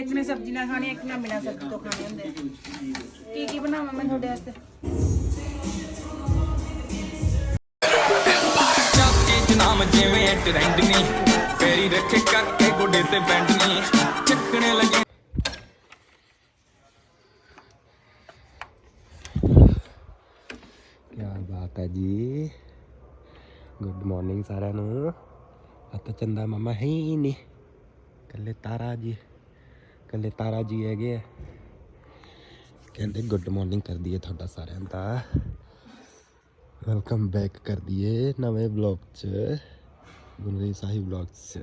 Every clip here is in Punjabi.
ਇੱਕ ਨੇ ਸਬਜ਼ੀ ਨਾਲ ਖਾਣੀ ਇੱਕ ਨੇ ਬਿਨਾਂ ਸਬਜ਼ੀ ਤੋਂ ਖਾਣੇ ਹੁੰਦੇ ਆ। ਕੀ ਕੀ ਬਣਾਵਾਂ ਮੈਂ ਤੁਹਾਡੇ ਵਾਸਤੇ? ਚਾਤੀ ਜਨਾਮ ਜਿਵੇਂ ਟ੍ਰੈਂਡ ਨਹੀਂ ਫੇਰੀ ਰੱਖੇ ਕਰਕੇ ਗੋਡੇ ਤੇ ਬੈਂਡ ਨਹੀਂ ਚੱਕਣੇ ਲੱਗੇ। ਕੀ ਬਾਤ ਹੈ ਜੀ। ਗੁੱਡ ਮਾਰਨਿੰਗ ਸਾਰਿਆਂ ਨੂੰ। ਅੱਤ ਚੰਦਾ ਮਮਾ ਹੈ ਹੀ ਨਹੀਂ। ਕੱਲੇ ਤਾਰਾ ਜੀ। ਕੱਲੇ ਤਾਰਾ ਜੀ ਹੈਗੇ ਆ। ਕਹਿੰਦੇ ਗੁੱਡ ਮਾਰਨਿੰਗ ਕਰ ਦਈਏ ਤੁਹਾਡਾ ਸਾਰਿਆਂ ਦਾ। ਵੈਲਕਮ ਬੈਕ ਕਰ ਦਈਏ ਨਵੇਂ ਵਲੌਗ 'ਚ। ਗੁਨਰੀ ਸਾਹਿਬ ਵਲੌਗ 'ਚ।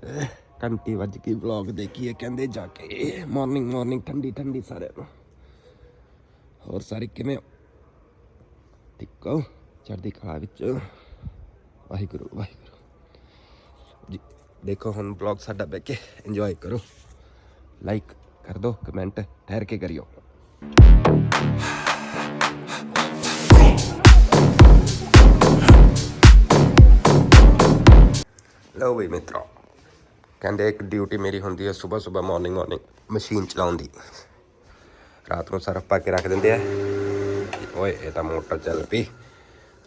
ਘੰਟੀ ਵੱਜ ਕੇ ਵਲੌਗ ਦੇਖੀਏ, ਕਹਿੰਦੇ ਜਾ ਕੇ। ਮਾਰਨਿੰਗ ਮਾਰਨਿੰਗ ਠੰਡੀ ਠੰਡੀ ਸਾਰਿਆਂ ਨੂੰ। ਹੋਰ ਸਾਰੇ ਕਿਵੇਂ ਠੀਕ ਹੋ? ਚੜ੍ਹਦੀ ਕਲਾ ਵਿੱਚ? ਵਾਹਿਗੁਰੂ ਵਾਹਿਗੁਰੂ। ਜੀ, ਦੇਖੋ ਹੁਣ ਬਲੌਗ ਸਾਡਾ ਬੈ ਕੇ। ਇੰਜੋਏ ਕਰੋ। ਲਾਈਕ ਕਰ ਦਿਓ ਕਮੈਂਟ, ਠਹਿਰ ਕੇ ਕਰਿਓ। ਲਓ ਬਈ ਮਿੱਤਰੋ, ਕਹਿੰਦੇ ਇੱਕ ਡਿਊਟੀ ਮੇਰੀ ਹੁੰਦੀ ਹੈ ਸਵੇਰ ਸਵੇਰ ਮਾਰਨਿੰਗ ਮਾਰਨਿੰਗ ਮਸ਼ੀਨ ਚਲਾਉਣ ਦੀ। ਰਾਤ ਨੂੰ ਸਰਫ ਪਾ ਕੇ ਰੱਖ ਦਿੰਦੇ ਆ। ਓਏ, ਇਹ ਤਾਂ ਮੋਟਰ ਚੱਲ ਪਈ।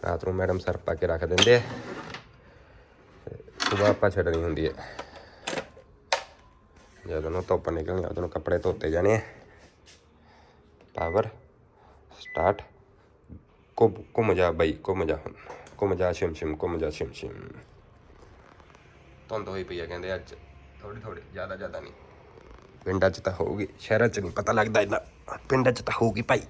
ਰਾਤ ਨੂੰ ਮੈਡਮ ਸਰਫ ਪਾ ਕੇ ਰੱਖ ਦਿੰਦੇ ਆ। ਸਵੇਰ ਆਪਾਂ ਛੱਡਣੀ ਹੁੰਦੀ ਹੈ। ਜਦੋਂ ਨੂੰ ਧੁੱਪ ਨਿਕਲਣੀ ਉਦੋਂ ਕੱਪੜੇ ਧੋਤੇ ਜਾਣੇ ਆ। ਪਾਵਰ ਸਟਾਰਟ ਘੁੰਮ ਘੁੰਮ ਜਾ ਬਾਈ, ਘੁੰਮ ਜਾ ਹੁਣ। ਘੁੰਮ ਜਾ ਸ਼ਿਮ ਸ਼ਿਮ, ਘੁੰਮ ਜਾ ਸ਼ਿਮ ਸ਼ਿਮ। ਧੁੰਦ ਹੋਈ ਪਈ ਆ, ਕਹਿੰਦੇ ਅੱਜ ਥੋੜੀ ਥੋੜੀ ਜ਼ਿਆਦਾ ਜ਼ਿਆਦਾ ਨਹੀਂ। ਪਿੰਡਾਂ 'ਚ ਤਾਂ ਹੋਊਗੀ, ਸ਼ਹਿਰਾਂ 'ਚ ਨਹੀਂ ਪਤਾ ਲੱਗਦਾ ਇੰਨਾ। ਪਿੰਡਾਂ 'ਚ ਤਾਂ ਹੋਊਗੀ ਭਾਈ।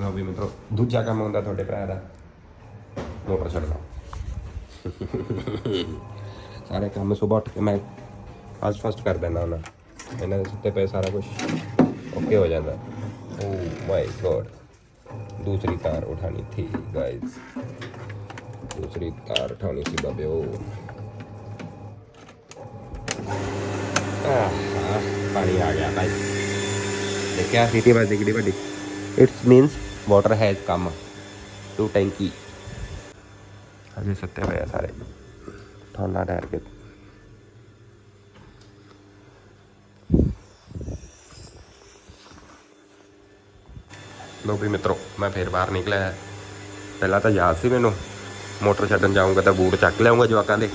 ਲਓ ਵੀ ਮਿੱਤਰੋ, ਦੂਜਾ ਕੰਮ ਹੁੰਦਾ ਤੁਹਾਡੇ ਭਰਾ ਦਾ। ਮੋਟਰ ਛੱਡਣਾ ਸਾਰੇ ਕੰਮ ਸੁਬਾਹ ਉੱਠ ਕੇ ਮੈਂ ਫਾਸਟ ਫਾਸਟ ਕਰ ਦਿੰਦਾ ਹੁੰਦਾ ਇਹਨਾਂ ਦੇ ਸੁੱਤੇ ਪਏ ਸਾਰਾ ਕੁਝ ਓਕੇ ਹੋ ਜਾਂਦਾ ਓ ਮਾਈ ਗੋਡ दूसरी कार उठानी थी गाइस दूसरी कार उठानी थी बाबे ओ आहा, पानी आ गया भाई देखिए सीटी बस दिखड़ी बड़ी it's means water has come to टैंकी ਅਜੇ ਸੁੱਤੇ ਹੋਇਆ ਸਾਰੇ। ਥੋਨਾ ਡਰ ਕੇ। ਲੋ ਵੀ ਮਿੱਤਰੋ, ਮੈਂ ਫੇਰ ਬਾਹਰ ਨਿਕਲਿਆ। ਪਹਿਲਾਂ ਤਾਂ ਯਾਦ ਸੀ ਮੈਨੂੰ, ਮੋਟਰ ਛੱਡਣ ਜਾਊਂਗਾ ਤਾਂ ਬੂਟ ਚੱਕ ਲਿਆਉਂਗਾ ਜਵਾਕਾਂ ਦੇ।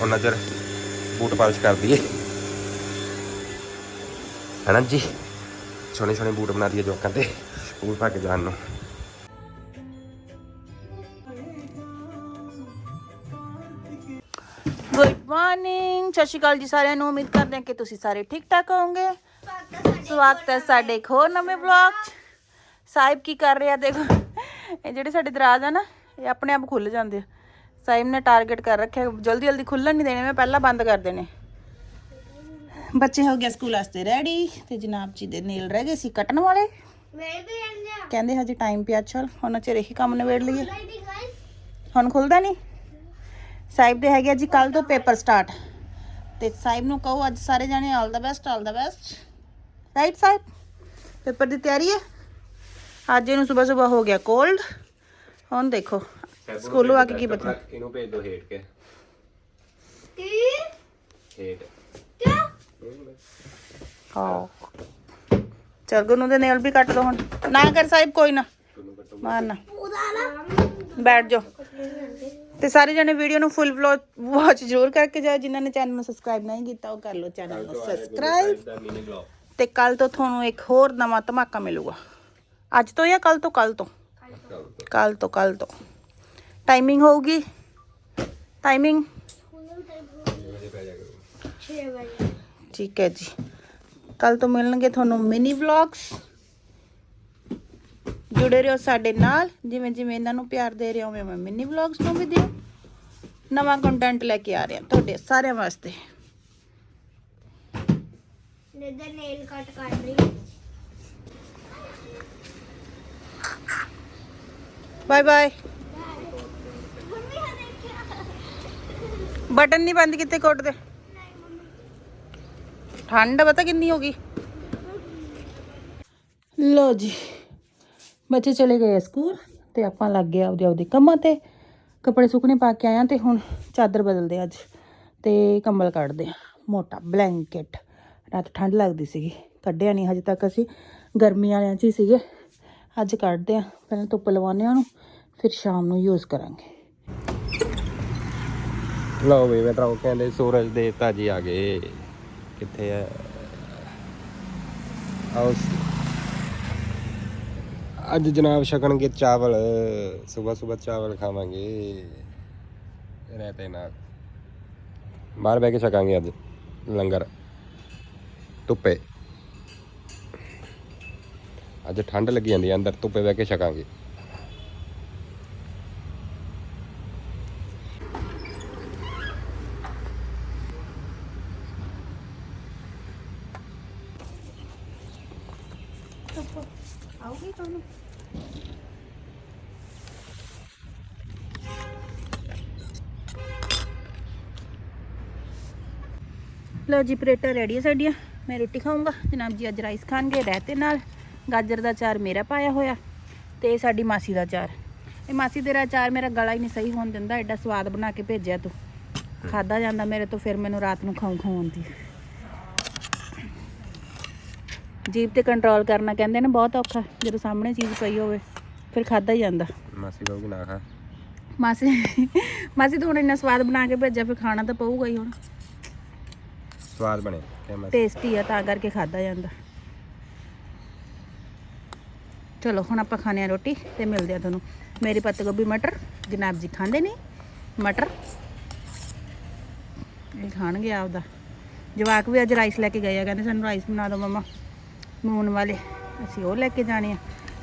ਉਹਨਾਂ ਚਿਰ ਬੂਟ ਪਾਲਿਸ਼ ਕਰ ਦਈਏ। ਹਨਾ ਜੀ? ਸੋਹਣੇ ਸੋਹਣੇ ਬੂਟ ਬਣਾ ਦਈਏ ਜਵਾਕਾਂ ਦੇ, ਸਕੂਲ ਪਾ ਜਾਣ ਨੂੰ। ਸਤਿ ਸ਼੍ਰੀ ਅਕਾਲ ਜੀ ਸਾਰਿਆਂ ਨੂੰ। ਉਮੀਦ ਕਰਦੇ ਹਾਂ ਕਿ ਤੁਸੀਂ ਸਾਰੇ ਠੀਕ ਠਾਕ ਹੋਵੋਗੇ। ਸਵਾਗਤ ਹੈ ਸਾਡੇ ਇੱਕ ਹੋਰ ਨਵੇਂ ਵਲੌਗ 'ਚ। ਸਾਹਿਬ ਕੀ ਕਰ ਰਿਹਾ? ਦੇਖੋ, ਇਹ ਜਿਹੜੇ ਸਾਡੇ ਦਰਾਜ਼ ਆ ਨਾ, ਇਹ ਆਪਣੇ ਆਪ ਖੁੱਲ ਜਾਂਦੇ ਆ। ਸਾਹਿਬ ਨੇ ਟਾਰਗੇਟ ਕਰ ਰੱਖਿਆ, ਜਲਦੀ ਜਲਦੀ ਖੁੱਲਣ ਨਹੀਂ ਦੇਣੇ, ਮੈਂ ਪਹਿਲਾਂ ਬੰਦ ਕਰ ਦੇਣੇ। ਬੱਚੇ ਹੋ ਗਏ ਸਕੂਲ ਵਾਸਤੇ ਰੈਡੀ ਤੇ ਜਨਾਬ ਜੀ ਦੇ ਨੇਲ ਰਹਿ ਗਏ ਸੀ ਕੱਟਣ ਵਾਲੇ। ਕਹਿੰਦੇ ਹਜੇ ਟਾਈਮ ਪਿਆ, ਚੱਲ ਹੁਣ ਚਿਰ ਇਹੀ ਕੰਮ ਨਿਬੇੜ ਲਈਏ। ਹੁਣ ਖੁੱਲਦਾ ਨਹੀਂ। ਸਾਹਿਬ ਦੇ ਹੈਗੇ ਆ ਜੀ ਕੱਲ ਤੋਂ ਪੇਪਰ ਸਟਾਰਟ ਤੇ ਸਾਹਿਬ ਨੂੰ ਕਹੋ ਅੱਜ ਸਾਰੇ ਜਾਣੇ all the best all the best right Sahib? Paper ਦੀ ਤਿਆਰੀ ਹੈ? ਅੱਜ ਇਹਨੂੰ ਸਵੇਰ ਸਵੇਰ ਹੋ ਗਿਆ ਕੋਲਡ ਹੁਣ ਦੇਖੋ ਸਕੂਲੋਂ ਆ ਕੇ ਕੀ ਪਤਾ ਇਹਨੂੰ ਭੇਜ ਦੋ ਹੇਠ ਕੇ। ਹੇਠ। ਹਾਂ ਚਲ ਗੁਨੂੰ ਦੇ ਨੇਲ ਵੀ ਕੱਟ ਦੋ ਹੁਣ। ਨਾ ਕਰ ਸਾਹਿਬ ਕੋਈ ਨਾ। ਮਾਰਨਾ। ਬੈਠ ਜਾਓ। ਤੇ ਸਾਰੇ ਜਣੇ ਵੀਡੀਓ ਨੂੰ ਫੁੱਲ ਵਾਚ ਜ਼ਰੂਰ ਕਰਕੇ ਜਾਓ। ਜਿਨ੍ਹਾਂ ਨੇ ਚੈਨਲ ਨੂੰ ਸਬਸਕ੍ਰਾਈਬ ਨਹੀਂ ਕੀਤਾ ਉਹ ਕਰ ਲਓ ਚੈਨਲ ਨੂੰ ਸਬਸਕ੍ਰਾਈਬ ਤੇ ਕੱਲ ਤੋਂ ਤੁਹਾਨੂੰ ਇੱਕ ਹੋਰ ਨਵਾਂ ਧਮਾਕਾ ਮਿਲੂਗਾ। ਅੱਜ ਤੋਂ ਜਾਂ ਕੱਲ ਤੋਂ? ਕੱਲ ਤੋਂ। ਕੱਲ ਤੋਂ ਕੱਲ ਤੋਂ। ਟਾਈਮਿੰਗ ਹੋਊਗੀ। ਟਾਈਮਿੰਗ ਠੀਕ ਹੈ ਜੀ। ਕੱਲ ਤੋਂ ਮਿਲਣਗੇ ਤੁਹਾਨੂੰ ਮਿਨੀ ਵਲੌਗਸ ਜੁੜੇ ਰਹੋ ਸਾਡੇ ਨਾਲ। ਜਿਵੇਂ ਜਿਵੇਂ ਇਹਨਾਂ ਨੂੰ ਪਿਆਰ ਦੇ ਰਹੇ ਹੋ ਉਵੇਂ ਮਿਨੀ ਵਲੌਗਸ ਨੂੰ ਵੀ ਦਿਓ। ਨਵਾਂ ਕੰਟੈਂਟ ਲੈ ਕੇ ਆ ਰਹੇ ਹਾਂ ਤੁਹਾਡੇ ਸਾਰਿਆਂ ਵਾਸਤੇ। ਨਿੱਧਰ ਨੇਲ ਕੱਟ ਕਰ ਰਹੀ ਬਾਏ ਬਾਏ ਬਟਨ ਨਹੀਂ ਬੰਦ ਕੀਤੇ ਕੋਟ ਦੇ। ਠੰਡ ਪਤਾ ਕਿੰਨੀ ਹੋ ਗਈ। ਲੋ ਜੀ। ਬੱਚੇ ਚਲੇ ਗਏ ਸਕੂਲ ਤੇ ਆਪਾਂ ਲੱਗ ਗਏ ਆਪਦੇ ਆਪਦੇ ਕੰਮਾਂ ਤੇ। ਕੱਪੜੇ ਸੁੱਕਣੇ ਪਾ ਕੇ ਆਇਆ ਤੇ ਹੁਣ ਚਾਦਰ ਬਦਲਦੇ ਅੱਜ ਤੇ ਕੰਬਲ ਕੱਢਦੇ ਆ ਮੋਟਾ ਬਲੈਂਕਟ। ਰਾਤ ਠੰਡ ਲੱਗਦੀ ਸੀਗੀ, ਕੱਢਿਆ ਨਹੀਂ ਹਜੇ ਤੱਕ ਅਸੀਂ। ਗਰਮੀ ਵਾਲਿਆਂ 'ਚ ਹੀ ਸੀਗੇ। ਅੱਜ ਕੱਢਦੇ ਆ ਪਹਿਲਾਂ ਧੁੱਪ ਲਵਾਉਂਦੇ ਆ ਉਹਨੂੰ, ਫਿਰ ਸ਼ਾਮ ਨੂੰ ਯੂਜ਼ ਕਰਾਂਗੇ। ਲਓ ਵੀ ਮੈਂ ਤਾਂ ਕਹਿੰਦੇ ਸੂਰਜ ਦੇਵਤਾ ਜੀ ਆ ਗਏ। ਕਿੱਥੇ ਆ? ਆਓ ਅੱਜ ਜਨਾਬ ਛਕਣਗੇ ਚਾਵਲ, ਸਵੇਰ ਸਵੇਰ ਚਾਵਲ ਖਾਵਾਂਗੇ। ਰਹਤੇ ਨਾਲ। ਬਾਹਰ ਬਹਿ ਕੇ ਛਕਾਂਗੇ ਅੱਜ, ਲੰਗਰ। ਧੁੱਪੇ। ਅੱਜ ਠੰਡ ਲੱਗੀ ਜਾਂਦੀ ਹੈ ਅੰਦਰ ਧੁੱਪੇ ਬਹਿ ਕੇ ਛਕਾਂਗੇ। ਲੋ ਜੀ ਪਲੇਟਾਂ ਰੈਡੀ ਹੈ ਸਾਡੀਆਂ। ਮੈਂ ਰੋਟੀ ਖਾਊਂਗਾ। ਜਨਾਬ ਜੀ ਅੱਜ ਰਾਈਸ ਖਾਣਗੇ ਰਹਿਤੇ ਨਾਲ। ਗਾਜਰ ਦਾ ਚਾਰ ਮੇਰਾ ਪਾਇਆ ਹੋਇਆ ਤੇ ਸਾਡੀ ਮਾਸੀ ਦਾ ਚਾਰ ਇਹ ਮਾਸੀ ਤੇਰਾ ਚਾਰ ਮੇਰਾ ਗਲਾ ਹੀ ਨਹੀਂ ਸਹੀ ਹੋਣ ਦਿੰਦਾ ਐਡਾ ਸਵਾਦ ਬਣਾ ਕੇ ਭੇਜਿਆ ਤੂੰ। ਖਾਦਾ ਜਾਂਦਾ ਮੇਰੇ ਤੋਂ ਫਿਰ ਮੈਨੂੰ ਰਾਤ ਨੂੰ ਖਾਉ ਖਾਉਣ ਦੀ ਜੀਭ ਤੇ ਕੰਟਰੋਲ ਕਰਨਾ ਕਹਿੰਦੇ ਨੇ ਬਹੁਤ ਔਖਾ ਜਦੋਂ ਸਾਹਮਣੇ ਚੀਜ਼ ਪਈ ਹੋਵੇ ਫਿਰ ਖਾਦਾ ਹੀ ਜਾਂਦਾ। ਮਾਸੀ ਕਹੂਗੀ ਨਾ ਖਾ। ਮਾਸੀ ਮਾਸੀ ਤੂੰ ਹੁਣ ਇੰਨਾ ਸਵਾਦ ਬਣਾ ਕੇ ਭੇਜਿਆ ਫਿਰ ਖਾਣਾ ਤਾਂ ਪਊਗਾ ਹੀ ਹੁਣ। ਸਵਾਦ ਬਣੇ ਕਿ ਟੇਸਟੀ ਆ, ਤਾਂ ਕਰਕੇ ਖਾਦਾ ਜਾਂਦਾ। ਚਲੋ, ਹੁਣ ਆਪਾਂ ਖਾਣੇ ਆ ਰੋਟੀ ਤੇ ਮਿਲਦੇ ਆ ਤੁਹਾਨੂੰ। ਮੇਰੀ ਪੱਤ ਗੋਭੀ ਮਟਰ, ਜਨਾਬ ਜੀ ਖਾਂਦੇ ਨਹੀਂ ਮਟਰ। ਇਹ ਖਾਣਗੇ ਆਪਦਾ। ਜਵਾਕ ਵੀ ਅੱਜ ਰਾਈਸ ਲੈ ਕੇ ਗਏ ਆ, ਕਹਿੰਦੇ ਸਾਨੂੰ ਰਾਈਸ ਬਣਾ ਦਿਓ ਮਮਾ। ਮੂਨ ਵਾਲੇ, ਅਸੀਂ ਉਹ ਲੈ ਕੇ ਜਾਣੇ ਆ।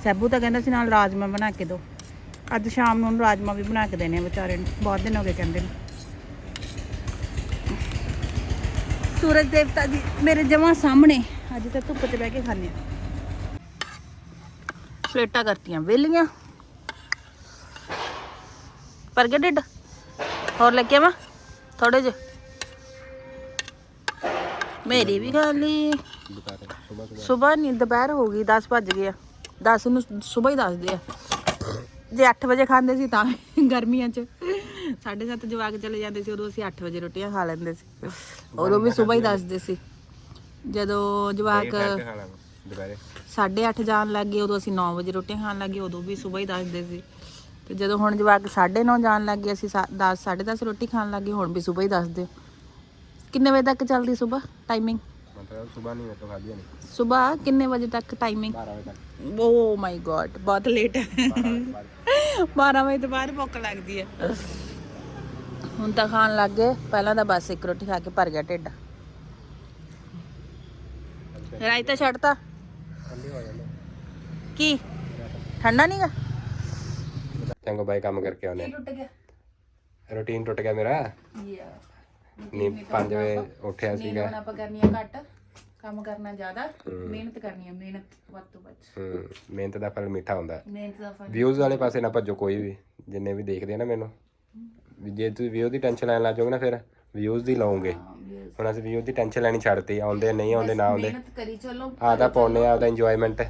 ਸੈਬੂ ਤਾਂ ਕਹਿੰਦਾ ਸੀ ਨਾਲ ਰਾਜਮਾ ਬਣਾ ਕੇ ਦਿਓ। ਅੱਜ ਸ਼ਾਮ ਨੂੰ ਉਹਨੂੰ ਰਾਜਮਾ ਵੀ ਬਣਾ ਕੇ ਦੇਣੇ ਆ ਵਿਚਾਰੇ ਨੂੰ। ਬਹੁਤ ਦਿਨ ਹੋ ਗਏ ਕਹਿੰਦੇ ਨੇ। ਸੂਰਜ ਦੇਵਤਾ ਜੀ ਮੇਰੇ ਜਮਾਂ ਸਾਹਮਣੇ। ਅੱਜ ਤਾਂ ਧੁੱਪ 'ਚ ਬਹਿ ਕੇ ਖਾਂਦੇ ਆ। ਪਲੇਟਾਂ ਕਰਤੀਆਂ, ਵੇਲੀਆਂ। ਪਰ ਗਿਆ ਢਿੱਡ? ਹੋਰ ਲੈ ਕੇ ਆਵਾਂ? ਥੋੜੇ ਜਿਹੇ। ਮੇਰੀ ਵੀ ਖਾ ਲਈ। ਦੁਪਹਿਰੇ ਸਵੇਰ ਨਹੀਂ, ਦੁਪਹਿਰ ਹੋ ਗਈ 10 ਵੱਜ ਗਏ ਆ। 10 ਨੂੰ ਸਵੇਰ ਹੀ ਦੱਸਦੇ ਆ। ਜੇ 8 ਵਜੇ ਖਾਂਦੇ ਸੀ ਤਾਂ ਗਰਮੀਆਂ 'ਚ। 7:30 ਜਵਾਕ ਚਲੇ ਜਾਂਦੇ ਸੀ ਉਦੋਂ ਅਸੀਂ 8 ਵਜੇ ਰੋਟੀਆਂ ਖਾ ਲੈਂਦੇ ਸੀ। ਉਦੋਂ ਵੀ ਸਵੇਰ ਹੀ ਦੱਸਦੇ ਸੀ। ਜਦੋਂ ਜਵਾਕ ਦੁਪਹਿਰੇ 8:30 ਜਾਣ ਲੱਗ ਉਦੋਂ ਅਸੀਂ 9 ਵਜੇ ਰੋਟੀਆਂ ਖਾਣ ਲੱਗੇ ਉਦੋਂ ਵੀ ਸਵੇਰ ਹੀ ਦੱਸਦੇ ਸੀ। ਤੇ ਜਦੋਂ ਹੁਣ ਜਵਾਕ 9:30 ਜਾਣ ਲੱਗ ਅਸੀਂ 10 10:30 ਰੋਟੀ ਖਾਣ ਲੱਗੇ ਹੁਣ ਵੀ ਸਵੇਰ ਹੀ ਦੱਸਦੇ ਕਿੰਨੇ ਵਜੇ ਤੱਕ ਚੱਲਦੀ ਸਵੇਰ ਟਾਈਮਿੰਗ ਮਤਲਬ ਸਵੇਰ ਨਹੀਂ ਮੈਂ ਤਾਂ ਖਾਧੀ ਨਹੀਂ। ਸਵੇਰ ਕਿੰਨੇ ਵਜੇ ਤੱਕ ਟਾਈਮਿੰਗ 12 ਵਜੇ ਤੱਕ। ਓ ਮਾਈ ਗॉड ਬਹੁਤ ਲੇਟ ਹੈ 12 ਵਜੇ ਤੋਂ ਬਾਅਦ ਭੁੱਖ ਲੱਗਦੀ ਹੈ। ਹੁਣ ਤਾਂ ਖਾਣ ਲੱਗ ਗਏ। ਪਹਿਲਾਂ ਤਾਂ ਬਸ ਇੱਕ ਰੋਟੀ ਖਾ ਕੇ ਭਰ ਗਿਆ ਢਿੱਡ। ਰਾਇਤਾ ਛੱਡਤਾ। ਕੀ? ਠੰਡਾ ਨਹੀਂਗਾ ਚੰਗਾ ਬਾਈ ਕੰਮ ਕਰਕੇ ਆਉਨੇ ਟੁੱਟ ਗਿਆ। ਰੂਟੀਨ ਟੁੱਟ ਗਿਆ ਮੇਰਾ। ਯਾ ਨੀ 5 ਵਜੇ ਉੱਠਿਆ ਸੀਗਾ। ਹੁਣ ਆਪਾਂ ਕਰਨੀ ਆ ਘੱਟ। ਕੰਮ ਕਰਨਾ ਜ਼ਿਆਦਾ। ਮਿਹਨਤ ਕਰਨੀ ਆ ਮਿਹਨਤ ਵੱਧ ਤੋਂ ਵੱਧ। ਹੂੰ ਮਿਹਨਤ ਦਾ ਫਲ ਮਿੱਠਾ ਹੁੰਦਾ। ਮਿਹਨਤ ਦਾ ਫਲ ਵਿਊਜ਼ ਵਾਲੇ ਪਾਸੇ ਨਾ ਭੱਜੋ ਕੋਈ ਵੀ ਜਿੰਨੇ ਵੀ ਦੇਖਦੇ ਆ ਨਾ ਮੈਨੂੰ। ਵੀ ਜੇ ਤੁਸੀਂ ਵਿਊ ਦੀ ਟੈਨਸ਼ਨ ਲੈਣ ਲੱਗ ਜਾਓਗੇ ਨਾ ਫਿਰ ਵਿਊਜ਼ ਦੀ ਲਾਉਂਗੇ ਹੁਣ ਅਸੀਂ ਵਿਊ ਦੀ ਟੈਨਸ਼ਨ ਲੈਣੀ ਛੱਡਤੀ ਆਉਂਦੇ ਨਹੀਂ ਆਉਂਦੇ ਨਾ ਆਉਂਦੇ। ਮਿਹਨਤ ਕਰੀ ਚੱਲੋ ਆਦਾ ਪਾਉਨੇ ਆ ਆਪਦਾ ਇੰਜੋਇਮੈਂਟ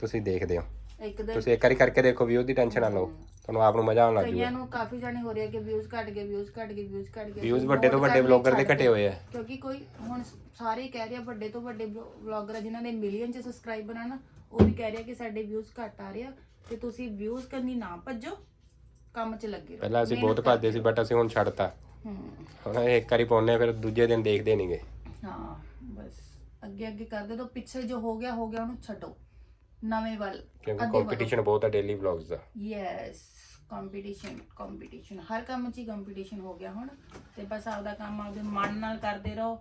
ਤੁਸੀਂ ਦੇਖਦੇ ਹੋ। ਇੱਕ ਦਿਨ ਤੁਸੀਂ ਇੱਕ ਵਾਰੀ ਕਰਕੇ ਦੇਖੋ ਵਿਊ ਦੀ ਟੈਨਸ਼ਨ ਨਾ ਲਓ। ਤੁਹਾਨੂੰ ਆਪ ਨੂੰ ਮਜ਼ਾ ਆਉਣ ਲੱਗ ਕਈਆਂ ਨੂੰ ਕਾਫੀ ਜਾਣੇ ਹੋ ਰਿਹਾ ਕਿ ਵਿਊਜ਼ ਘਟ ਗਏ ਵਿਊਜ਼ ਘਟ ਗਏ ਵਿਊਜ਼ ਘਟ ਗਏ। ਵਿਊਜ਼ ਵੱਡੇ ਤੋਂ ਵੱਡੇ ਬਲੌਗਰ ਦੇ ਘਟੇ ਹੋਏ ਆ। ਕਿਉਂਕਿ ਕੋਈ ਹੁਣ ਸਾਰੇ ਹੀ ਕਹਿ ਰਹੇ ਆ ਵੱਡੇ ਤੋਂ ਵੱਡੇ ਵਲੌਗਰ ਆ ਜਿਨ੍ਹਾਂ ਦੇ ਮਿਲੀਅਨ ਚ ਸਬਸਕ੍ਰਾਈਬਰ ਆ ਨਾ ਉਹ ਵੀ ਕਹਿ ਰਹੇ ਆ ਕਿ ਸਾਡੇ ਵਿਊਜ਼ ਘਟ ਆ ਰਹੇ ਆ। ਤੇ ਤੁਸੀਂ ਵਿਊਜ਼ ਕਰਨੀ ਨਾ ਭੱਜੋ। ਕੰਮ 'ਚ ਲੱਗੇ ਰਹੋ ਪਹਿਲਾਂ ਅਸੀਂ ਬਹੁਤ ਭੱਜਦੇ ਸੀ ਬਟ ਅਸੀਂ ਹੁਣ ਛੱਡਤਾ। ਹੂੰ। ਹੁਣ ਇਹ ਇੱਕ ਵਾਰੀ ਪਾਉਨੇ ਆ ਫਿਰ ਦੂਜੇ ਦਿਨ ਦੇਖਦੇ ਨਹੀਂਗੇ ਹਾਂ ਬਸ। ਅੱਗੇ ਅੱਗੇ ਕਰਦੇ ਤੋਂ ਪਿੱਛੇ ਜੋ ਹੋ ਗਿਆ ਹੋ ਗਿਆ ਉਹਨੂੰ ਛੱਡੋ। ਨਵੇਂ ਵੱਲ ਕਿਉਂਕਿ ਕੰਪੀਟੀਸ਼ਨ ਬਹੁਤ ਆ ਡੇਲੀ ਵਲੌਗਸ ਦਾ। ਯੈਸ ਕੰਪੀਟੀਸ਼ਨ ਕੰਪੀਟੀਸ਼ਨ ਹਰ ਕੰਮ 'ਚ ਹੀ ਕੰਪੀਟੀਸ਼ਨ ਹੋ ਗਿਆ ਹੁਣ। ਤੇ ਬਸ ਆਪਦਾ ਕੰਮ ਆਪਦੇ ਮਨ ਨਾਲ ਕਰਦੇ ਰਹੋ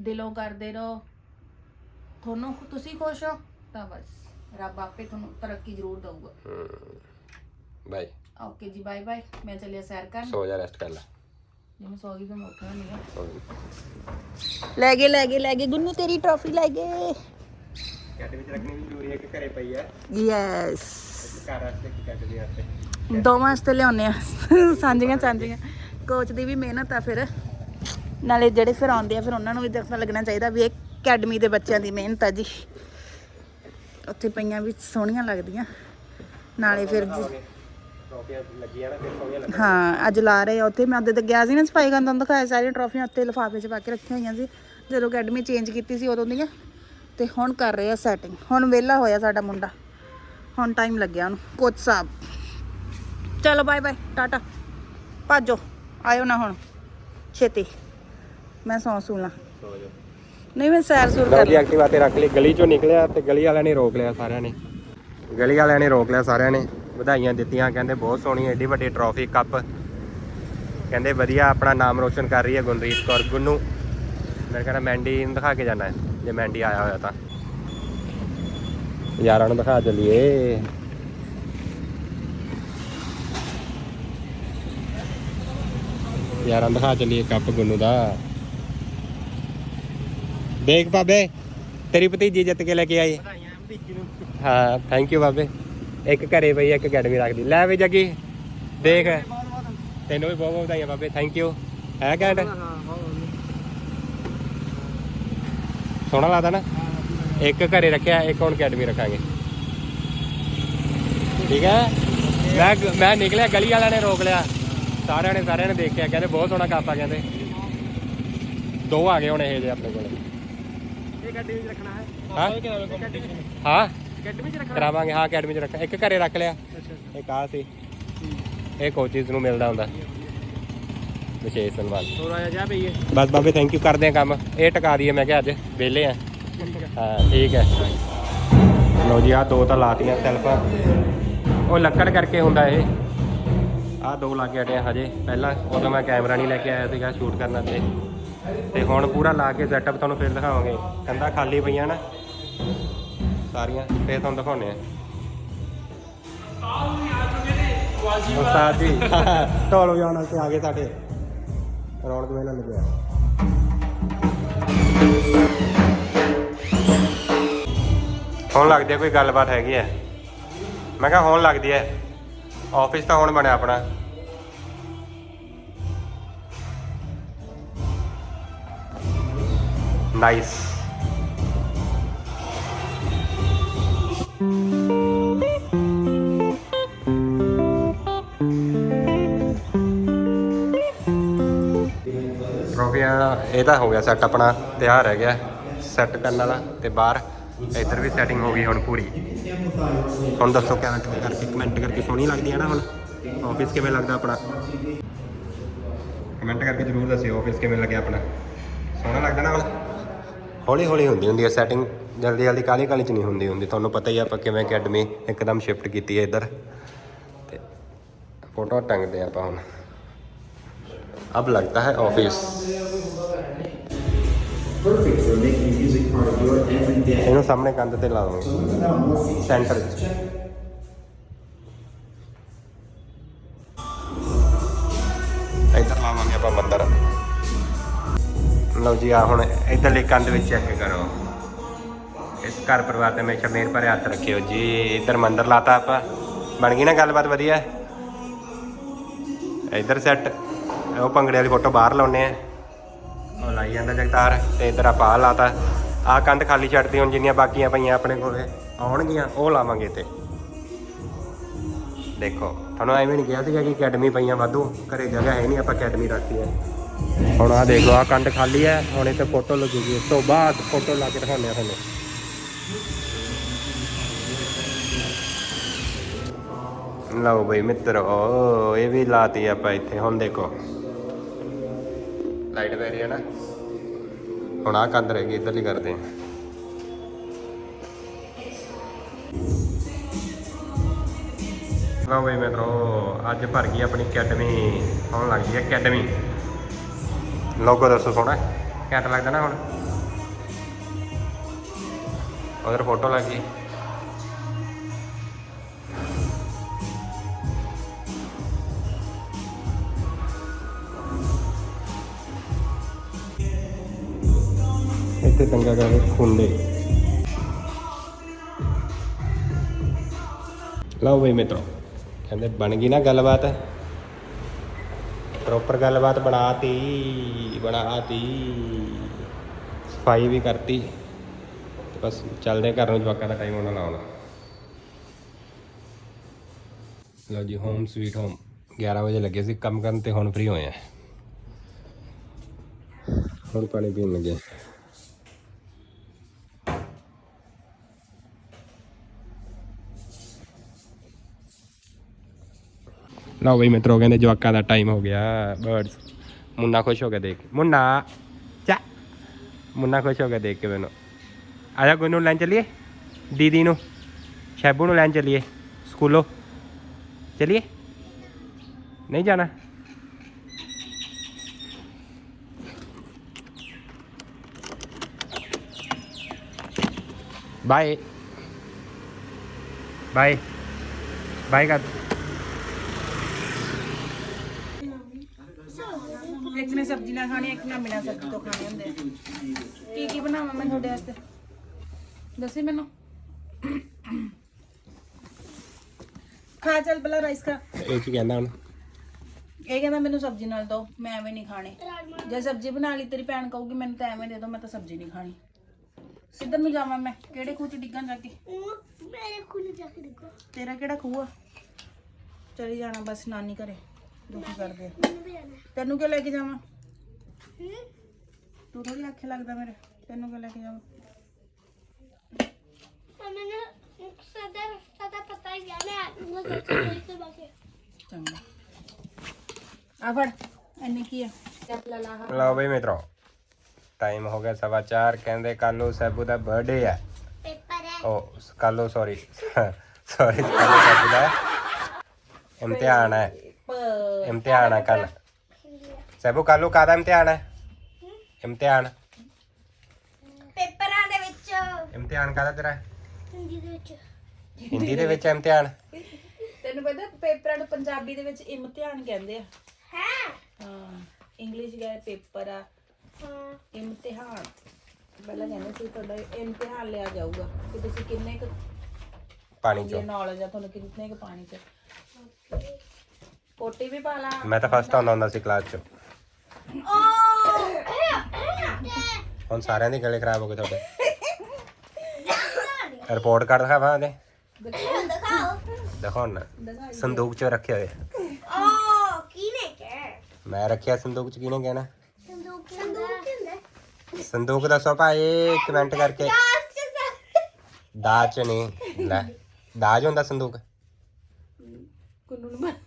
ਦਿਲੋਂ ਕਰਦੇ ਰਹੋ। ਤੁਹਾਨੂੰ ਤੁਸੀਂ ਖੁਸ਼ ਹੋ? ਤਾਂ ਬਸ। ਰੱਬ ਆਪੇ ਤੁਹਾਨੂੰ ਤਰੱਕੀ ਜ਼ਰੂਰ ਦਊਗਾ। ਬਾਈ ਓਕੇ ਜੀ ਬਾਏ ਬਾਏ ਮੈਂ ਚੱਲਿਆ ਸੈਰ ਕਰਨ। ਸੋ ਜਾ ਰੈਸਟ ਕਰ ਲੈ। ਜੇ ਮੈਂ ਸੌ ਗਈ ਫਿਰ ਮੈਂ ਉੱਠਣਾ ਨਹੀਂ ਸੋ ਜਾ। ਲੈ ਗਏ ਲੈ ਗਏ ਲੈ ਗਏ। ਗੁੰਨੂ ਤੇਰੀ ਟਰਾਫੀ ਲੈ ਗਏ। ਕੈਟ ਵਿੱਚ ਰੱਖਣੀ ਵੀ ਜ਼ਰੂਰੀ ਹੈ ਕਿ ਘਰੇ ਪਈ ਆ। ਯੈਸ ਘਰ ਵਾਸਤੇ ਕਿ ਕੈਟ ਦੇ ਵਾਸਤੇ ਦੋਵਾਂ ਵਾਸਤੇ ਲਿਆਉਨੇ ਆ। ਸਾਂਝੀਆਂ ਸਾਂਝੀਆਂ। ਕੋਚ ਦੀ ਵੀ ਮਿਹਨਤ ਆ ਫਿਰ। ਨਾਲੇ ਜਿਹੜੇ ਫਿਰ ਆਉਂਦੇ ਆ ਫਿਰ ਉਹਨਾਂ ਨੂੰ ਵੀ ਦੇਖਣਾ ਲੱਗਣਾ ਚਾਹੀਦਾ ਵੀ ਇਹ ਅਕੈਡਮੀ ਦੇ ਬੱਚਿਆਂ ਦੀ ਮਿਹਨਤ ਆ ਜੀ। ਉੱਥੇ ਪਈਆਂ ਵੀ ਸੋਹਣੀਆਂ ਲੱਗਦੀਆਂ। ਨਾਲੇ ਫਿਰ ਜੀ ਟਰੋਫੀਆਂ ਲੱਗੀਆਂ ਨਾ ਫਿਰ ਸੋਹਣੀਆਂ ਲੱਗੀਆਂ ਹਾਂ ਅੱਜ ਲਾ ਰਹੇ ਆ ਉੱਥੇ। ਮੈਂ ਉਹਦੇ ਤੇ ਗਿਆ ਸੀ ਨਾ ਸਫ਼ਾਈ ਕਰਨ ਤੁਹਾਨੂੰ ਦਿਖਾਇਆ ਸਾਰੀਆਂ ਟਰਾਫੀਆਂ ਉੱਤੇ ਲਿਫਾਫੇ 'ਚ ਪਾ ਕੇ ਰੱਖੀਆਂ ਹੋਈਆਂ ਸੀ। ਜਦੋਂ ਅਕੈਡਮੀ ਚੇਂਜ ਕੀਤੀ ਸੀ ਉਦੋਂ ਦੀਆਂ। ਤੇ ਹੁਣ ਕਰ ਰਹੇ ਆ ਸੈਟਿੰਗ ਹੁਣ ਵਿਹਲਾ ਹੋਇਆ ਸਾਡਾ ਮੁੰਡਾ। ਹੁਣ ਟਾਈਮ ਲੱਗਿਆ ਉਹਨੂੰ ਕੋਚ ਸਾਹਿਬ। ਚਲੋ ਬਾਏ ਬਾਏ ਟਾਟਾ। ਭਾਜੋ ਆਇਓ ਨਾ ਹੁਣ। ਛੇਤੀ। ਮੈਂ ਸੌਂ ਸੂਲਾਂ। ਸੋ ਜਾਓ ਨਹੀਂ ਮੈਂ ਸੈਰ ਸੂਰ ਕਰ ਜੀ ਐਕਟਿਵਾ ਤੇ ਰੱਖ ਲਈ। ਗਲੀ ਚੋਂ ਨਿਕਲਿਆ ਤੇ ਗਲੀ ਵਾਲਿਆਂ ਨੇ ਰੋਕ ਲਿਆ ਸਾਰਿਆਂ ਨੇ। ਗਲੀ ਵਾਲਿਆਂ ਨੇ ਰੋਕ ਲਿਆ ਸਾਰਿਆਂ ਨੇ। ਵਧਾਈਆਂ ਦਿੱਤੀਆਂ ਕਹਿੰਦੇ ਬਹੁਤ ਸੋਹਣੀ ਐਡੀ ਵੱਡੀ ਟਰੋਫੀ ਕੱਪ ਕਹਿੰਦੇ ਵਧੀਆ ਆਪਣਾ ਨਾਮ ਰੋਸ਼ਨ ਕਰ ਰਹੀ ਹੈ ਗੁਨਰੀਤ ਕੌਰ ਗੁੰਨੂ। ਮੈਂ ਕਹਿੰਦਾ ਮੈਂਡੀ ਨੂੰ ਦਿਖਾ ਕੇ ਜਾਣਾ ਹੈ ਜੇ ਮੈਂਡੀ ਆਇਆ ਹੋਇਆ ਤਾਂ। ਯਾਰਾਂ ਨੂੰ ਦਿਖਾ ਚੱਲੀਏ। ਯਾਰਾਂ ਦਿਖਾ ਚੱਲੀਏ ਕੱਪ ਗੁੰਨੂ ਦਾ। ਦੇਖ ਬਾਬੇ ਤੇਰੀ ਭਤੀਜੀ ਜਿੱਤ ਕੇ ਲੈ ਕੇ ਆਈ। ਹਾਂ ਥੈਂਕ ਯੂ ਬਾਬੇ। ਇੱਕ ਘਰੇ ਪਈ ਇੱਕ ਅਕੈਡਮੀ ਰੱਖਦੀ। ਲੈ ਵੀ ਜੱਗੀ ਦੇਖ। ਤੈਨੂੰ ਵੀ ਬਹੁਤ ਬਹੁਤ ਵਧਾਈਆਂ ਬਾਬੇ ਥੈਂਕ ਯੂ ਹੈ ਕੈਂਡ ਸੋਹਣਾ ਲੱਗਦਾ ਨਾ? ਇੱਕ ਘਰੇ ਰੱਖਿਆ ਇੱਕ ਹੁਣ ਅਕੈਡਮੀ ਰੱਖਾਂਗੇ। ਠੀਕ ਹੈ? ਮੈਂ ਮੈਂ ਨਿਕਲਿਆ ਗਲੀ ਵਾਲਿਆਂ ਨੇ ਰੋਕ ਲਿਆ। ਸਾਰਿਆਂ ਨੇ ਸਾਰਿਆਂ ਨੇ ਦੇਖਿਆ ਕਹਿੰਦੇ ਬਹੁਤ ਸੋਹਣਾ ਕੱਪ ਕਹਿੰਦੇ। ਦੋ ਆ ਗਏ ਹੁਣ ਇਹ ਜੇ ਆਪਣੇ ਕੋਲ। ਇਹ ਗੱਡੀ ਵਿੱਚ ਰੱਖਣਾ ਹੈ। ਹਾਂ। ਹਾਂ? ਅਕੈਡਮੀ ਚ ਰੱਖਣਾ? ਕਰਾਵਾਂਗੇ ਹਾਂ ਅਕੈਡਮੀ ਚ ਰੱਖ ਇੱਕ ਘਰੇ ਰੱਖ ਲਿਆ। ਅੱਛਾ ਇੱਕ ਆ ਸੀ। ਇਹ ਕੋਚਿਸ ਨੂੰ ਮਿਲਦਾ ਹੁੰਦਾ। ਵਿਸ਼ੇਸ਼ ਸਨਮਾਨ। ਹੋਰ ਆਇਆ ਜਾ ਬਸ ਬਾਬੇ ਥੈਂਕ ਯੂ ਕਰਦੇ ਆ ਕੰਮ। ਇਹ ਟਕਾ ਦਈਏ ਮੈਂ ਕਿਹਾ ਅੱਜ ਵਿਹਲੇ ਆ। ਹਾਂ ਠੀਕ ਹੈ ਲੋ ਜੀ ਆ ਦੋ ਤਾਂ ਲਾਤੀਆਂ ਸੈਲਫਾਂ। ਉਹ ਲੱਕੜ ਕਰਕੇ ਹੁੰਦਾ ਇਹ। ਆ ਦੋ ਲਾ ਕੇ ਹਟਿਆ ਹਜੇ। ਪਹਿਲਾਂ ਉਦੋਂ ਮੈਂ ਕੈਮਰਾ ਨਹੀਂ ਲੈ ਕੇ ਆਇਆ ਸੀਗਾ ਸ਼ੂਟ ਕਰਨਾ ਤੇ ਤੇ ਹੁਣ ਪੂਰਾ ਲਾ ਕੇ ਸੈਟਅਪ ਤੁਹਾਨੂੰ ਫਿਰ ਦਿਖਾਵਾਂਗੇ। ਕੰਧਾਂ ਖਾਲੀ ਪਈਆਂ ਨਾ। ਸਾਰੀਆਂ ਫੇਰ ਤੁਹਾਨੂੰ ਦਿਖਾਉਣੇ ਆ ਉਸਤਾਦ ਜੀ। ਢੋਲ ਵਜਾਉਣ ਵਾਸਤੇ ਆ ਗਏ ਸਾਡੇ। ਰੌਣਕ ਮੇਲਾ ਲੱਗਿਆ। ਹੁਣ ਲੱਗਦੀ ਹੈ ਕੋਈ ਗੱਲਬਾਤ ਹੈਗੀ ਹੈ ਮੈਂ ਕਿਹਾ ਹੁਣ ਲੱਗਦੀ ਹੈ ਆਫਿਸ ਤਾਂ ਹੁਣ ਬਣਿਆ ਆਪਣਾ। ਨਾਈਸ ਟਰੋਫੀਆਂ ਇਹ ਤਾਂ ਹੋ ਗਿਆ ਸੈੱਟ ਆਪਣਾ, ਤਿਆਰ ਰਹਿ ਗਿਆ। ਸੈੱਟ ਕਰਨ ਵਾਲਾ ਤੇ ਬਾਹਰ, ਇੱਧਰ ਵੀ ਸੈਟਿੰਗ ਹੋ ਗਈ ਹੁਣ ਪੂਰੀ। ਹੁਣ ਦੱਸੋ ਕਮੈਂਟ ਕਰਕੇ ਕਮੈਂਟ ਕਰਕੇ ਸੋਹਣੀ ਲੱਗਦੀ ਹੈ ਨਾ ਹੁਣ? ਆਫਿਸ ਕਿਵੇਂ ਲੱਗਦਾ ਆਪਣਾ? ਕਮੈਂਟ ਕਰਕੇ ਜਰੂਰ ਦੱਸਿਓ ਆਫਿਸ ਕਿਵੇਂ ਲੱਗਿਆ ਆਪਣਾ? ਸੋਹਣਾ ਲੱਗਦਾ ਨਾ ਹੁਣ? ਹੌਲੀ ਹੌਲੀ ਹੁੰਦੀ ਹੁੰਦੀ ਹੈ ਸੈਟਿੰਗ ਜਲਦੀ ਜਲਦੀ ਕਾਲੀ ਕਾਲੀ ਚ ਨਹੀਂ ਹੁੰਦੀ ਹੁੰਦੀ ਤੁਹਾਨੂੰ ਪਤਾ ਹੀ ਆ ਆਪਾਂ ਕਿਵੇਂ ਅਕੈਡਮੀ ਇੱਕਦਮ ਸ਼ਿਫਟ ਕੀਤੀ ਹੈ ਇੱਧਰ ਤੇ ਫੋਟੋ ਟੰਗਦੇ ਆਪਾਂ ਹੁਣ अब लगता है office perfect for making music part of your everyday. ਇਹਨੂੰ ਸਾਹਮਣੇ ਕੰਧ ਤੇ ਲਾ ਦਵਾਂਗੇ Now more features. ਸੈਂਟਰ ਵਿੱਚ ਇੱਧਰ ਲਾਵਾਂਗੇ ਆਪਾਂ ਮੰਦਰ ਲਓ ਜੀ ਆ ਹੁਣ ਇੱਧਰਲੀ ਕੰਧ ਵਿੱਚ ਚੈੱਕ ਕਰੋ ਇਸ ਘਰ ਪਰਿਵਾਰ ਤੇ ਹਮੇਸ਼ਾ ਮੇਰ ਭਰੇ ਹੱਥ ਰੱਖਿਓ ਜੀ। ਇੱਧਰ ਮੰਦਰ ਲਾਤਾ ਆਪਾਂ। ਬਣ ਗਈ ਨਾ ਗੱਲਬਾਤ ਵਧੀਆ? ਇੱਧਰ ਸੈੱਟ ਉਹ ਭੰਗੜੇ ਵਾਲੀ ਫੋਟੋ ਬਾਹਰ ਲਾਉਨੇ ਆ। ਉਹ ਲਾਈ ਜਾਂਦਾ ਜਗਤਾਰ। ਤੇ ਇੱਧਰ ਆਪਾਂ ਆਹ ਲਾਤਾ। ਆਹ ਕੰਧ ਖਾਲੀ ਛੱਡਦੀ ਹੁਣ ਜਿੰਨੀਆਂ ਬਾਕੀਆਂ ਪਈਆਂ ਆਪਣੇ ਕੋਲੇ, ਆਉਣਗੀਆਂ, ਉਹ ਲਾਵਾਂਗੇ ਤੇ ਦੇਖੋ, ਤੁਹਾਨੂੰ ਐਵੇਂ ਨਹੀਂ ਕਿਹਾ ਸੀਗਾ ਕਿ ਅਕੈਡਮੀ ਪਈਆਂ ਵਾਧੂ। ਘਰੇ ਜਗ੍ਹਾ ਹੈ ਨਹੀਂ ਆਪਾਂ ਅਕੈਡਮੀ ਰੱਖੀ ਹੈ। ਹੁਣ ਆਹ ਦੇਖ ਲਓ ਕੰਧ ਖਾਲੀ ਹੈ। ਹੁਣ ਇੱਥੇ ਫੋਟੋ ਲੱਗੂਗੀ। ਉਸ ਤੋਂ ਬਾਅਦ ਫੋਟੋ ਲਾ ਕੇ ਦਿਖਾਉਂਦੇ ਆ ਤੁਹਾਨੂੰ। ਲਓ ਬਈ ਮਿੱਤਰੋ ਇਹ ਵੀ ਲਾਤੀ ਆਪਾਂ ਇੱਥੇ, ਹੁਣ ਦੇਖੋ। ਲਾਈਟ ਪੈ ਰਹੀ ਹੈ ਨਾ? ਹੁਣ ਆਹ ਕੰਧ ਰਹਿ ਗਈ, ਇੱਧਰਲੀ ਕਰਦੇ ਹਾਂ। ਲਓ ਬਈ ਮਿੱਤਰੋ, ਅੱਜ ਭਰ ਗਈ ਆਪਣੀ ਅਕੈਡਮੀ ਹੁਣ ਲੱਗ ਗਈ ਅਕੈਡਮੀ। ਲੋਗੋ ਦੱਸੋ ਸੋਹਣਾ ਘੈਂਟ ਲੱਗਦਾ ਨਾ ਹੁਣ? ਉਧਰ ਫੋਟੋ ਲੱਗੀ ਇੱਥੇ ਟੰਗਾ ਕਰ ਖੁੰਡੇ। ਲਓ ਬਈ ਮਿੱਤਰੋ, ਕਹਿੰਦੇ ਬਣ ਗਈ ਨਾ ਗੱਲਬਾਤ। ਪ੍ਰੋਪਰ ਗੱਲਬਾਤ ਬਣਾਤੀ ਬਣਾਤੀ। ਸਫ਼ਾਈ ਵੀ ਕਰਤੀ। ਬਸ ਚੱਲਦੇ ਘਰ ਨੂੰ ਜਵਾਕਾਂ ਦਾ ਟਾਈਮ ਉਹਨਾਂ ਲਾਉਣਾ। ਲਓ ਜੀ ਹੋਮ ਸਵੀਟ ਹੋਮ 11 ਵਜੇ ਲੱਗੇ ਸੀ, ਕੰਮ ਕਰਨ ਤੇ ਹੁਣ ਫ੍ਰੀ ਹੋਏ ਆ। ਹੁਣ ਪਾਣੀ ਪੀਣ ਲੱਗੇ। ਲਓ ਬਈ ਮਿੱਤਰੋ, ਕਹਿੰਦੇ ਜਵਾਕਾਂ ਦਾ ਟਾਈਮ ਹੋ ਗਿਆ। ਬਰਡਸ ਮੁੰਨਾ ਖੁਸ਼ ਹੋ ਕੇ ਦੇਖ। ਮੁੰਨਾ, ਚਾ। ਮੁੰਨਾ ਖੁਸ਼ ਹੋ ਕੇ ਦੇਖ ਕੇ ਮੈਨੂੰ। ਆਜਾ ਕੋਈ ਨੂੰ ਲੈਣ ਚੱਲੀਏ? ਦੀਦੀ ਨੂੰ, ਸ਼ੈਬੂ ਨੂੰ ਲੈਣ ਚੱਲੀਏ, ਸਕੂਲੋਂ। ਚਲਿਏ? ਨਹੀਂ ਜਾਣਾ? ਬਾਏ ਬਾਏ ਬਾਏ ਕਰ। ਇੱਕ ਨੇ ਸਬਜ਼ੀ ਨਾਲ ਖਾਣੀ ਇੱਕ ਨੇ ਬਿਨਾਂ ਸਬਜ਼ੀ ਤੋਂ ਖਾਣੇ ਹੁੰਦੇ ਆ। ਕੀ ਕੀ ਬਣਾਵਾਂ ਮੈਂ ਤੁਹਾਡੇ ਵਾਸਤੇ? ਦੱਸੀ ਮੈਨੂੰ। ਖਾ ਚੱਲ ਪਹਿਲਾਂ ਰਾਈਸ ਖਾ। ਇਹ ਕੀ ਕਹਿੰਦਾ ਹੁਣ? ਇਹ ਕਹਿੰਦਾ ਮੈਨੂੰ ਸਬਜ਼ੀ ਨਾਲ ਦਿਓ ਮੈਂ ਐਵੇਂ ਨਹੀਂ ਖਾਣੀ। ਜੇ ਸਬਜ਼ੀ ਬਣਾ ਲਈ ਤੇਰੀ ਭੈਣ ਕਹੂਗੀ ਮੈਨੂੰ ਤਾਂ ਐਵੇਂ ਦੇ ਦਿਓ ਮੈਂ ਤਾਂ ਸਬਜ਼ੀ ਨਹੀਂ ਖਾਣੀ। ਸਿੱਧਰ ਨੂੰ ਜਾਵਾਂ ਮੈਂ? ਕਿਹੜੇ ਖੂਹ ਚ ਡਿੱਗਾਂ ਜਾ ਕੇ? ਮੇਰੇ ਖੁੱਲੇ ਜਾ ਕੇ ਦੇਖੋ ਤੇਰਾ ਕਿਹੜਾ ਖੂਹ ਆ? ਚਲੀ ਜਾਣਾ ਬਸ ਨਾਨੀ ਘਰੇ। ਦੁਖੀ ਕਰਦੇ ਆ। ਤੈਨੂੰ ਕਿਉਂ ਲੈ ਕੇ ਜਾਵਾਂ? ਹੂੰ ਤੂੰ ਥੋੜੀ ਆਖੇ ਲੱਗਦਾ ਮੇਰੇ। ਤੈਨੂੰ ਕਿਉਂ ਲੈ ਕੇ ਜਾਵਾਂ? ਮੈਨੂੰ ਸਦਾ ਸਦਾ ਪਤਾ ਹੀ ਹੈ ਮੈਂ ਆਉਂਗਾ ਸੱਚੀ ਸੇ ਬਾਕੀ ਚੰਗਾ। ਆ ਫੜ ਇੰਨੇ ਕੀ ਆ? ਲਓ ਬਈ ਮਿੱਤਰੋ ਟਾਈਮ ਹੋ ਗਿਆ ਸਵਾ ਚਾਰ ਕਹਿੰਦੇ ਕੱਲ ਨੂੰ ਸੈਬੂ ਦਾ ਬਰਥਡੇ ਹੈ ਪੇਪਰ ਹੈ। ਉਹ ਕੱਲ ਨੂੰ ਸੌਰੀ ਸੌਰੀ ਕੱਲ ਨੂੰ ਸੈਬੂ ਦਾ। ਇਮਤਿਹਾਨ ਹੈ। ਇਮਤਿਹਾਨ ਹੈ ਕੱਲ ਸੈਬੂ ਕੱਲ ਨੂੰ ਕਾਹਦਾ ਇਮਤਿਹਾਨ ਹੈ ਇਮਤਿਹਾਨ ਪੇਪਰਾਂ ਦੇ ਵਿੱਚ ਇਮਤਿਹਾਨ ਕਾਹਦਾ ਤੇਰਾ ਹਿੰਦੀ ਦੇ ਵਿੱਚ ਹਿੰਦੀ ਦੇ ਵਿੱਚ ਇਮਤਿਹਾਨ ਤੈਨੂੰ ਪਤਾ ਪੇਪਰਾਂ ਨੂੰ ਪੰਜਾਬੀ ਦੇ ਵਿੱਚ ਇਮਤਿਹਾਨ ਕਹਿੰਦੇ ਆ ਹੈ ਹਾਂ ਇੰਗਲਿਸ਼ ਗਏ ਪੇਪਰ ਆ ਹਾਂ ਇਮਤਿਹਾਨ ਪਹਿਲਾਂ ਕਹਿੰਦੇ ਸੀ ਤੁਹਾਡਾ ਇਮਤਿਹਾਨ ਲਿਆ ਜਾਊਗਾ ਕਿ ਤੁਸੀਂ ਕਿੰਨੇ ਕੁ ਪਾਣੀ ਚੋਂ ਨੌਲੇਜ ਆ ਤੁਹਾਨੂੰ ਕਿੰਨੇ ਕੁ ਪਾਣੀ ਚ ਕੋਟੀ ਵੀ ਪਾ ਲਾ। ਮੈਂ ਤਾਂ ਫਸਟ ਆਉਂਦਾ ਹੁੰਦਾ ਸੀ ਕਲਾਸ 'ਚ। ਹੁਣ ਸਾਰਿਆਂ ਦੇ ਗਲੇ ਖਰਾਬ ਹੋ ਗਏ ਤੁਹਾਡੇ। ਰਿਪੋਰਟ ਕਰ ਦਿਖਾਵਾਂ ਦੇ। ਦਿਖਾਓ। ਦੇਖੋ ਨਾ। ਸੰਦੂਕ 'ਚ ਰੱਖੇ ਹੋਏ ਓ ਕਿਨੇ ਕੇ ਮੈਂ ਰੱਖਿਆ ਸੰਦੂਕ 'ਚ ਕਿਹਨੇ ਕਹਿਣਾ? ਸੰਦੂਕ ਕੀ ਹੁੰਦਾ? ਸੰਦੂਕ ਦੱਸੋ ਭਾਈ ਕਮੈਂਟ ਕਰਕੇ। ਦਾਜ 'ਚ ਨਹੀਂ ਲੈ। ਦਾਜ ਹੁੰਦਾ ਸੰਦੂਕ। ਕੁੰਨੂ ਨੂੰ ਮੈਂ ਅੱਛਾ ਓ ਮਲਾ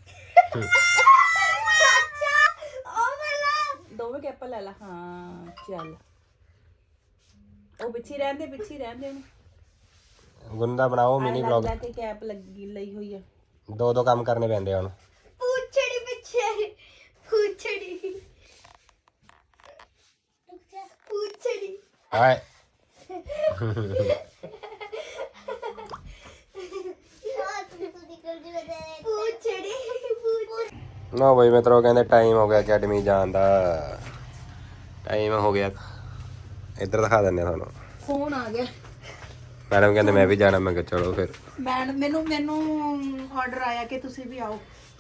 ਦੋਵੇਂ ਕੈਪਲ ਲੈ ਲਾ। ਹਾਂ ਚੱਲ। ਉਹ ਪਿੱਛੇ ਰਹਿੰਦੇ ਪਿੱਛੇ ਰਹਿੰਦੇ ਨੇ। ਗੁੰਦਾ ਬਣਾਓ ਮਿਨੀ ਵਲੌਗ ਲੱਗਾ ਕਿ ਕੈਪ ਲੱਗੀ ਲਈ ਹੋਈ ਆ। ਦੋ ਦੋ ਕੰਮ ਕਰਨੇ ਪੈਂਦੇ ਆ ਹੁਣ। ਪੁੱਛੜੀ ਪਿੱਛੇ। ਪੁੱਛੜੀ। ਪੁੱਛੜੀ। ਹਾਏ ਪੁੱਛੜੀ ਪੁੱਛੜੀ ਨਾ ਬਈ ਮਿੱਤਰੋ ਕਹਿੰਦੇ ਟਾਈਮ ਹੋ ਗਿਆ ਅਕੈਡਮੀ ਜਾਣ ਦਾ। ਟਾਈਮ ਹੋ ਗਿਆ। ਇੱਧਰ ਦਿਖਾ ਦਿੰਦੇ ਆ ਤੁਹਾਨੂੰ। ਫੋਨ ਆ ਗਿਆ। ਮੈਡਮ ਕਹਿੰਦੇ ਮੈਂ ਵੀ ਜਾਣਾ ਮੈਂ ਕਿਹਾ ਚਲੋ ਫਿਰ। ਮੈਂ ਮੈਨੂੰ ਮੈਨੂੰ ਆਰਡਰ ਆਇਆ ਕਿ ਤੁਸੀਂ ਵੀ ਆਓ।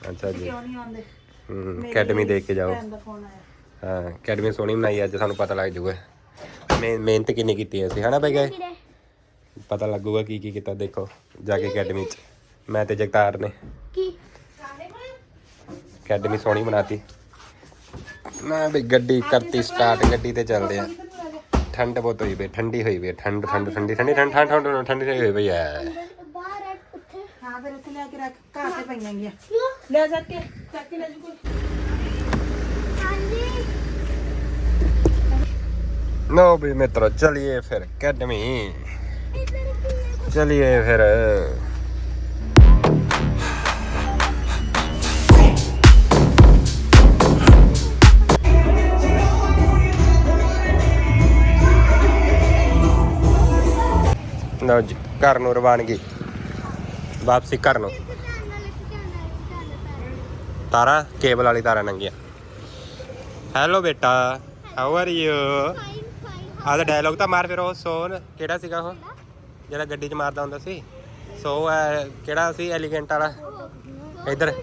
ਅੱਛਾ ਜੀ। ਕਿਉਂ ਨਹੀਂ ਆਉਂਦੇ? ਹੂੰ ਅਕੈਡਮੀ ਦੇਖ ਕੇ ਜਾਓ। ਭੈਣ ਦਾ ਫੋਨ ਆਇਆ। ਹਾਂ ਅਕੈਡਮੀ ਸੋਹਣੀ ਬਣਾਈ ਅੱਜ ਸਾਨੂੰ ਪਤਾ ਲੱਗ ਜਾਊਗਾ ਮਿਹ- ਮਿਹਨਤ ਕਿੰਨੀ ਕੀਤੀ ਹੈ ਅਸੀਂ ਹਨਾ ਬਾਈ ਗਏ ਪਤਾ ਲੱਗੂਗਾ ਕੀ ਕੀ ਕੀਤਾ ਦੇਖੋ। ਜਾ ਕੇ ਅਕੈਡਮੀ 'ਚ। ਮੈਂ ਤੇ ਜਗਤਾਰ ਨੇ। ਕੀ ਅਕੈਡਮੀ ਸੋਹਣੀ ਬਣਾਤੀ। ਨਾ ਬਈ ਗੱਡੀ ਕਰਤੀ ਸਟਾਰਟ ਗੱਡੀ ਤੇ ਚੱਲਦੇ ਆ। ਠੰਡ ਬਹੁਤ ਹੋਈ ਬਈ ਠੰਡੀ ਹੋਈ ਬਈ ਠੰਡ ਠੰਡ, ਠੰਡੀ ਠੰਡੀ, ਠੰਡ ਠੰਡ ਠੰਡ, ਠੰਡੀ ਹੋਈ ਬਈ ਆ ਹਾਂ ਫਿਰ ਨੋ ਵੀ ਮਿੱਤਰੋ, ਚਲਿਏ ਫਿਰ ਅਕੈਡਮੀ। ਚਲੀਏ ਫਿਰ ਲਓ ਜੀ ਘਰ ਨੂੰ ਰਵਾਨਗੀ ਵਾਪਸੀ ਘਰ ਨੂੰ। ਤਾਰਾ ਕੇਬਲ ਵਾਲੀ ਤਾਰਾ ਨੰਗੀਆਂ। ਹੈਲੋ ਬੇਟਾ ਹਾਊ ਆਰ ਯੂ ਆਹ ਦਾ ਡਾਇਲੌਗ ਤਾਂ ਮਾਰ ਫਿਰ ਉਹ ਸੋਨ ਕਿਹੜਾ ਸੀਗਾ ਉਹ? ਜਿਹੜਾ ਗੱਡੀ 'ਚ ਮਾਰਦਾ ਹੁੰਦਾ ਸੀ। ਸੋ ਕਿਹੜਾ ਸੀ ਐਲੀਗੈਂਟ ਵਾਲਾ? ਇੱਧਰ।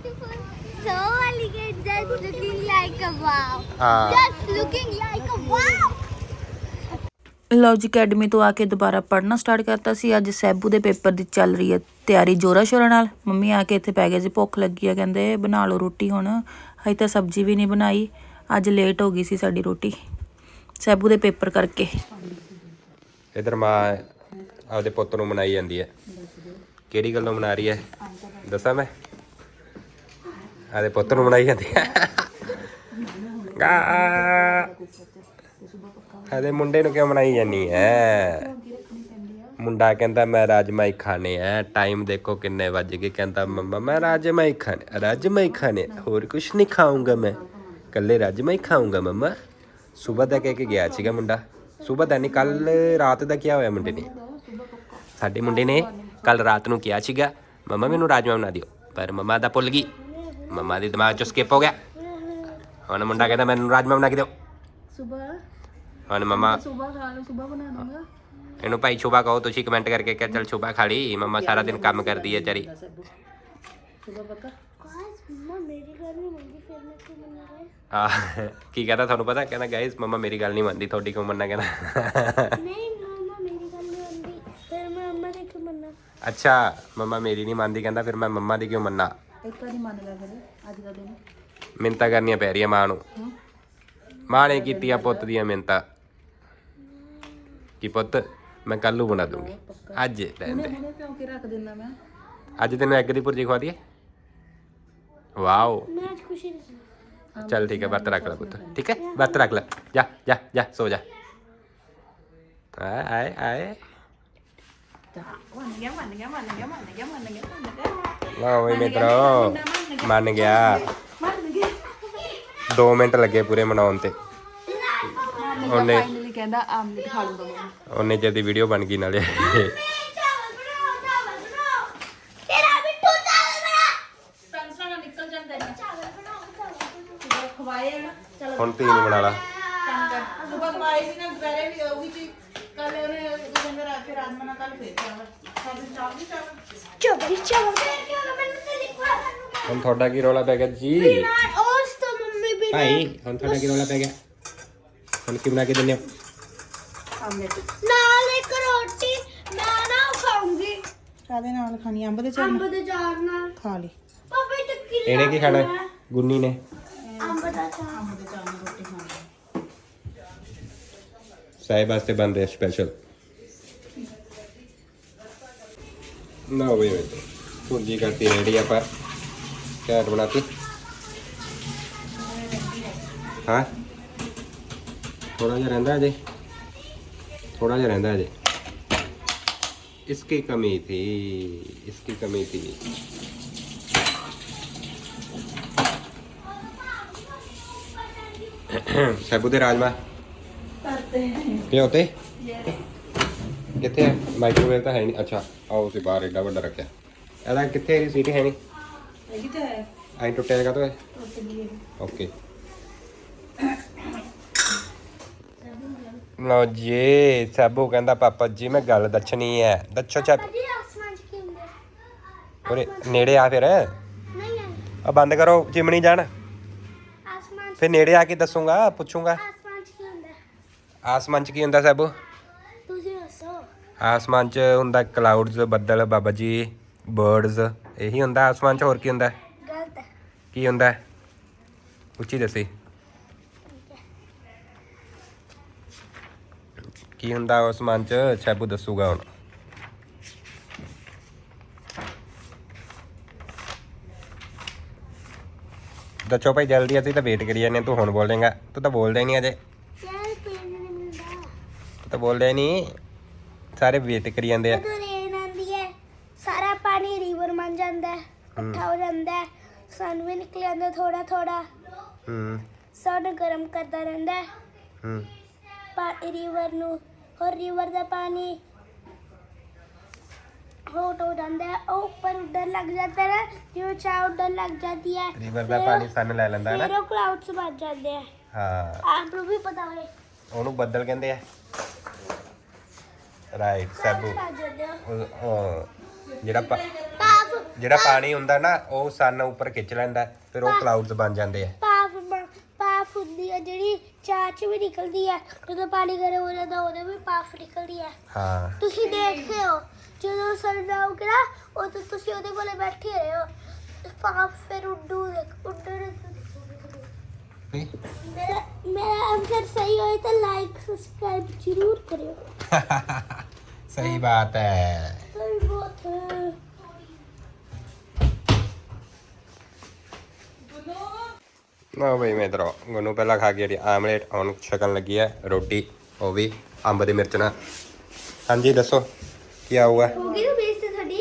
So elegant, just looking like a wow. ਹਾਂ। Just looking like a wow. ਲਓ ਜੀ, ਅਕੈਡਮੀ ਤੋਂ ਆ ਕੇ ਦੁਬਾਰਾ ਪੜ੍ਹਨਾ ਸਟਾਰਟ ਕਰਤਾ ਸੀ। ਅੱਜ ਸੈਬੂ ਦੇ ਪੇਪਰ ਦੀ ਚੱਲ ਰਹੀ ਹੈ ਤਿਆਰੀ ਜੋਰਾ ਸ਼ੋਰਾ ਨਾਲ। ਮੰਮੀ ਆ ਕੇ ਇੱਥੇ ਪੈ ਗਏ ਜੀ ਭੁੱਖ ਲੱਗੀ ਆ, ਕਹਿੰਦੇ ਬਣਾ ਲਓ ਰੋਟੀ ਹੁਣ। ਹਜੇ ਤਾਂ ਸਬਜ਼ੀ ਵੀ ਨਹੀਂ ਬਣਾਈ। ਅੱਜ ਲੇਟ ਹੋ ਗਈ ਸੀ ਸਾਡੀ ਰੋਟੀ। ਸੈਬੂ ਦੇ ਪੇਪਰ ਕਰਕੇ। ਇਧਰ ਮਾਂ ਆਪਦੇ ਪੁੱਤ ਨੂੰ ਮਨਾਈ ਜਾਂਦੀ ਹੈ। ਕਿਹੜੀ ਗੱਲੋਂ ਮਨਾ ਰਹੀ ਹੈ? ਦੱਸਾਂ ਮੈਂ? ਆਪਦੇ ਪੁੱਤ ਨੂੰ ਮਨਾਈ ਜਾਂਦੀ ਹੈ। ਗਾ। ਆਦੇ ਮੁੰਡੇ ਨੂੰ ਕਿਉਂ ਮਨਾਈ ਜਾਨੀ ਹੈ ਮੁੰਡਾ ਕਹਿੰਦਾ, ਮੈਂ ਰਾਜਮਾਈ ਖਾਣੇ ਆ ਟਾਈਮ ਦੇਖੋ ਕਿੰਨੇ ਵੱਜ ਗਏ। ਕਹਿੰਦਾ, ਮੰਮਾ, ਮੈਂ ਰਾਜਮਾਈ ਖਾਣੇ ਰਾਜਮਾਈ ਖਾਣੇ। ਹੋਰ ਕੁਝ ਨਹੀਂ ਖਾਊਂਗਾ ਮੈਂ। ਕੱਲੇ ਰਾਜਮਾਈ ਖਾਊਂਗਾ, ਮੰਮਾ। ਸਵੇਰ ਦਾ ਕਹਿ ਕੇ ਗਿਆ ਸੀਗਾ ਮੁੰਡਾ। ਸਵੇਰ ਦਾ ਨਹੀਂ, ਕੱਲ ਰਾਤ ਦਾ ਕੀ ਹੋਇਆ ਮੁੰਡੇ ਨੇ। ਸਾਡੇ ਮੁੰਡੇ ਨੇ ਕੱਲ ਰਾਤ ਨੂੰ ਕਿਹਾ ਸੀਗਾ, ਮੰਮਾ, ਮੈਨੂੰ ਰਾਜਮਾ ਬਣਾ ਦਿਓ। ਪਰ ਮੰਮਾ ਦਾ ਭੁੱਲ ਗਈ। ਮੰਮਾ ਦੇ ਦਿਮਾਗ ਚੋਂ ਸਕਿਪ ਹੋ ਗਿਆ। ਹੁਣ ਮੁੰਡਾ ਕਹਿੰਦਾ, ਮੈਨੂੰ ਰਾਜਮਾ ਬਣਾ ਕੇ ਦਿਓ। ਸਵੇਰ ਹੁਣ ਮੰਮਾ। ਸਵੇਰ ਖਾ ਲਓ ਸਵੇਰ ਬਣਾ ਦੂੰਗਾ ਇਹਨੂੰ ਭਾਈ ਸ਼ੁਭਾ ਕਹੋ ਤੁਸੀਂ ਕਮੈਂਟ ਕਰਕੇ ਕਿ ਚੱਲ ਸ਼ੁਭਾ ਖਾ ਲਈ। ਮੰਮਾ ਸਾਰਾ ਦਿਨ ਕੰਮ ਕਰਦੀ ਹੈ ਚਾਰੀ ਸਵੇਰ ਪੱਕਾ ਕਾਸ਼ ਮੰਮਾ ਮੇਰੀ ਗੱਲ ਨਹੀਂ ਮੰਨਦੀ ਫਿਰ ਮੈਂ ਕਿਉਂ ਮੰਨਾ ਹੈ ਆ ਕੀ ਕਹਦਾ ਤੁਹਾਨੂੰ ਪਤਾ? ਕਹਿੰਦਾ ਗਾਇਸ ਮੰਮਾ ਮੇਰੀ ਗੱਲ ਨਹੀਂ ਮੰਨਦੀ ਤੁਹਾਡੀ ਕਿਉਂ ਮੰਨਣਾ ਕਹਿੰਦਾ। ਨਹੀਂ ਮੰਮਾ ਮੇਰੀ ਗੱਲ ਨਹੀਂ ਮੰਨਦੀ ਫਿਰ ਮੈਂ ਅੰਮਾ ਦੇ ਕਿਉਂ ਮੰਨਾ? ਅੱਛਾ ਮੰਮਾ ਮੇਰੀ ਨਹੀਂ ਮੰਨਦੀ ਕਹਿੰਦਾ ਫਿਰ ਮੈਂ ਮੰਮਾ ਦੀ ਕਿਉਂ ਮੰਨਾਂ? ਇੱਕ ਵਾਰੀ ਮੰਨ ਲਿਆ ਫਿਰ ਅੱਜ ਦਾ ਦਿਨ। ਮਿੰਤਾ ਕਰਨੀਆਂ ਪੈ ਰਹੀਆਂ ਮਾਂ ਨੂੰ। ਮਾਂ ਨੇ ਕੀਤੀਆਂ ਪੁੱਤ ਦੀਆਂ ਮਿੰਤਾ ਕੀ ਪੁੱਤ? ਮੈਂ ਕੱਲ ਨੂੰ ਬਣਾ ਦੂੰਗੀ। ਅੱਜ ਰਹਿਣ ਦੇ। ਹੁਣੇ ਕਿਉਂ ਕਿ ਰੱਖ ਦਿੰਦਾ ਮੈਂ? ਅੱਜ ਤੈਨੂੰ ਐਗ ਦੀ ਭੁਰਜੀ ਖਵਾ ਦਈਏ ਵਾਓ। ਮੈਂ ਅੱਜ ਖੁਸ਼ੀ ਨਹੀਂ ਚੱਲ ਠੀਕ ਹੈ ਵਰਤ ਰੱਖ ਲੈ ਪੁੱਤ। ਠੀਕ ਹੈ? ਵਰਤ ਰੱਖ ਲੈ। ਜਾ ਜਾ ਜਾ ਸੋ ਜਾ। ਆਏ ਆਏ ਆਏ। ਮੰਨ ਗਿਆ ਮੰਨ ਗਿਆ ਮੰਨ ਗਿਆ ਮੰਨ ਗਿਆ ਮੰਨ ਗਿਆ ਮੰਨ ਗਿਆ। ਲਓ ਵੀ ਮਿੱਤਰੋ ਮੰਨ ਗਿਆ ਮੰਨ ਗਿਆ 2 ਮਿੰਟ ਲੱਗੇ ਪੂਰੇ ਮਨਾਉਣ ਤੇ। ਉਹਨੇ ਕਹਿੰਦਾ ਆਮਲੇਟ ਖਾ ਲੂੰਗਾ ਮੈਂ ਉਹਨੇ ਜਦੀ ਵੀਡੀਓ ਬਣ ਗਈ ਨਾਲੇ। ਚਾਵਲ ਬਣਾਓ ਚਾਵਲ ਬਣਾਓ। ਤੇਰਾ ਬਿੱਟੂ ਚਾਵਲ ਬਣਾ। ਪੈਨਸਲਾਂ ਨਾਲ ਨਿਕਲ ਜਾਂਦਾ ਹੈ। ਚਾਵਲ ਬਣਾਓ ਚਾਵਲ ਬਣਾਓ। ਖਵਾਏ ਨਾ ਚਲ। ਹੁਣ ਤੀ ਨੂੰ ਬਣਾ ਲਾ। ਕੰਮ ਕਰ। ਸੁਬਹ ਖਵਾਏ ਸੀ ਨਾ ਦੁਪਹਿਰੇ ਵੀ ਉਹੀ ਚੀਜ਼ ਕੱਲ ਉਹਨੇ ਕਹਿੰਦਾ ਰਾਤ ਫਿਰ ਰਾਜਮਾ ਨਾਲ ਕੱਲ ਫੇਰ ਚਾਵਲ ਸਾਡੇ ਚਾਵਲ ਵੀ ਚਾਵਲ। ਚਾਵਲ ਚਾਵਲ। ਕਿਉਂ ਮੈਨੂੰ ਤੇ ਲਿਖਵਾ ਹੁਣ ਤੁਹਾਡਾ ਕੀ ਰੌਲਾ ਪੈ ਗਿਆ ਜੀ? ਉਸ ਤੋਂ ਮੰਮੀ ਵੀ ਭਾਈ ਹੁਣ ਤੁਹਾਡਾ ਕੀ ਰੌਲਾ ਪੈ ਗਿਆ? ਹੁਣ ਕੀ ਬਣਾ ਕੇ ਦਿੰਦੇ ਹੋ? ਆਮਲੇਟ ਨਾਲ ਇੱਕ ਰੋਟੀ ਮੈਂ ਨਾ ਉਹ ਖਾਊਂਗੀ। ਕਾਦੇ ਨਾਲ ਖਾਣੀ ਅੰਬ ਦੇ ਅੰਬ ਦੇ ਚਾਰ ਨਾਲ। ਖਾ ਲਈ। ਪਾਪਾ ਇਹ ਟੱਕੀ ਇਹਨੇ ਕੀ ਖਾਣਾ? ਗੁੰਨੀ ਨੇ। ਅੰਬ ਦਾ ਚਾਰ ਅੰਬ ਦੇ ਚਾਰ ਨਾਲ ਰੋਟੀ ਖਾਣੀ ਸਾਹਿਬ ਵਾਸਤੇ ਬਣ ਰਿਹਾ ਸਪੈਸ਼ਲ ਨਾ ਵੇ ਵੇ ਭੁਰਜੀ ਕਰਤੀ ਰੈਡੀ ਆਪਾਂ ਕੈਟ ਬਣਾਤੀ। ਹਾਂ। ਥੋੜਾ ਜਿਹਾ ਰਹਿੰਦਾ ਅਜੇ। थोड़ा सा रहता है अजय इसकी कमी थी इसकी कमी थी साबू दे राजमा प्योते कितने माइक्रोवेव तो है नहीं अच्छा आओ उसे बाहर एडा बड़ा रखा ऐसा कितने सीटें है नहीं आई टुटेगा तो है ओके ਲਓ ਜੀ ਸੈਬੂ ਕਹਿੰਦਾ ਪਾਪਾ ਜੀ ਮੈਂ ਗੱਲ ਦੱਸਣੀ ਹੈ। ਦੱਸੋ ਚਾ ਜੀ ਆਸਮਾਨ ਚ ਕੀ ਹੁੰਦਾ? ਉਰੇ ਨੇੜੇ ਆ ਫਿਰ। ਨਹੀਂ ਨਹੀਂ। ਆ ਬੰਦ ਕਰੋ ਚਿਮਣੀ ਜਾਣ। ਆਸਮਾਨ ਚ ਫਿਰ ਨੇੜੇ ਆ ਕੇ ਦੱਸੂਗਾ ਪੁੱਛੂਗਾ। ਆਸਮਾਨ ਚ ਕੀ ਹੁੰਦਾ? ਆਸਮਾਨ 'ਚ ਕੀ ਹੁੰਦਾ ਸੈਬੂ? ਤੁਸੀਂ ਦੱਸੋ। ਆਸਮਾਨ 'ਚ ਹੁੰਦਾ ਕਲਾਉਡਸ ਬੱਦਲ ਬਾਬਾ ਜੀ ਬਰਡਸ ਇਹੀ ਹੁੰਦਾ ਆਸਮਾਨ 'ਚ ਹੋਰ ਕੀ ਹੁੰਦਾ? ਗਲਤ। ਹੈ ਕੀ ਹੁੰਦਾ? ਉੱਚੀ ਦੱਸੀ। ਕੀ ਹੁੰਦਾ ਆਸਮਾਨ 'ਚ? ਸੈਬੂ ਦੱਸੂਗਾ ਹੁਣ। ਦੱਸੋ ਭਾਈ ਜਲਦੀ ਅਸੀਂ ਤਾਂ ਵੇਟ ਕਰੀ ਜਾਂਦੇ ਤੂੰ ਹੁਣ ਬੋਲੇਗਾ ਤੂੰ ਤਾਂ ਬੋਲਦਾ ਹੀ ਨਹੀਂ ਅਜੇ। ਯਾਰ ਪੇਨ ਨਹੀਂ ਮਿਲਦਾ। ਤੂੰ ਤਾਂ ਬੋਲਦਾ ਹੀ ਨਹੀਂ। ਸਾਰੇ ਵੇਟ ਕਰੀ ਜਾਂਦੇ ਆ। ਜਦੋਂ ਰੇਨ ਆਂਦੀ ਹੈ ਸਾਰਾ ਪਾਣੀ ਰਿਵਰ ਬਣ ਜਾਂਦਾ ਹੈ ਇਕੱਠਾ ਹੋ ਜਾਂਦਾ ਹੈ। ਸਨ ਵੀ ਨਿਕਲ ਜਾਂਦਾ ਥੋੜਾ ਥੋੜਾ ਹੂੰ। ਸਨ ਗਰਮ ਕਰਦਾ ਰਹਿੰਦਾ ਹੈ। ਹੂੰ। ਰਿਵਰ ਨੂੰ ਹੋਰ ਰਿਵਰ ਦਾ ਪਾਣੀ ਹੌਟ ਹੋ ਜਾਂਦਾ ਹੈ। ਉਹ ਉੱਪਰ ਉੱਡਣ ਲੱਗ ਜਾਂਦਾ ਹੈ। ਜਿਵੇਂ ਚਾਹ ਉੱਡਣ ਲੱਗ ਜਾਂਦੀ ਹੈ। ਰਿਵਰ ਦਾ ਫਿਰ ਪਾਣੀ ਸੰਨ ਲੈ ਲੈਂਦਾ ਹੈ ਫਿਰ ਨਾ। ਉਹ ਕਲਾਉਡਸ ਬਣ ਜਾਂਦੇ ਆ ਹਾਂ। ਆਪ ਨੂੰ ਵੀ ਪਤਾ ਹੋਏ। ਉਹਨੂੰ ਬੱਦਲ ਕਹਿੰਦੇ ਆ। ਰਾਈਟ ਸੈਬੂ। ਬਣ ਜਾਂਦੇ ਆ। ਉਹ- ਉਹ ਜਿਹੜਾ ਪਾ- ਜਿਹੜਾ ਪਾਣੀ ਹੁੰਦਾ ਨਾ ਉਹ ਸੰਨ ਉੱਪਰ ਖਿੱਚ ਲੈਂਦਾ ਫਿਰ ਉਹ ਕਲਾਉਡਸ ਬਣ ਜਾਂਦੇ ਆ। ਪਾਫ ਹੁੰਦੀ ਹੈ ਜਿਹੜੀ ਚਾਹ ਚ ਵੀ ਨਿਕਲਦੀ ਹੈ ਜਦੋਂ ਪਾਣੀ ਗਰਮ ਹੋ ਜਾਂਦਾ ਉਹਦੇ ਵੀ ਪਾਫ ਨਿਕਲਦੀ ਹੈ ਹਾਂ। ਤੁਸੀਂ ਦੇਖਦੇ ਹੋ ਜਦੋਂ ਸਰਦਾ ਆਉਗਾ ਨਾ ਉਦੋਂ ਤੁਸੀਂ ਉਹਦੇ ਕੋਲੇ ਬੈਠੇ ਰਹੇ ਹੋ। ਪਾਫ ਫਿਰ ਉੱਡੂ ਦੇਖ ਉੱਡੂ। ਮੇਰਾ ਮੇਰਾ ਆਨਸਰ ਸਹੀ ਹੋਏ ਤਾਂ ਲਾਈਕ ਸਬਸਕ੍ਰਾਈਬ ਜ਼ਰੂਰ ਕਰਿਓ। ਸਹੀ ਬਾਤ ਹੈ ਸਹੀ ਬਹੁਤ ਹੈ ਨਾ ਬਈ ਮੈਂ ਇਧਰ ਗੋਨੂੰ ਪਹਿਲਾਂ ਖਾ ਕੇ ਜਿਹੜੀ ਆਮਲੇਟ ਹੁਣ ਛਕਣ ਲੱਗੀ ਹੈ ਰੋਟੀ ਉਹ ਵੀ ਅੰਬ ਦੀ ਮਿਰਚ ਨਾਲ। ਹਾਂਜੀ ਦੱਸੋ ਕੀ ਆਊਗਾ? ਹੋ ਗਈ ਨਾ ਬੇਇੱਜ਼ਤੀ ਤੁਹਾਡੀ?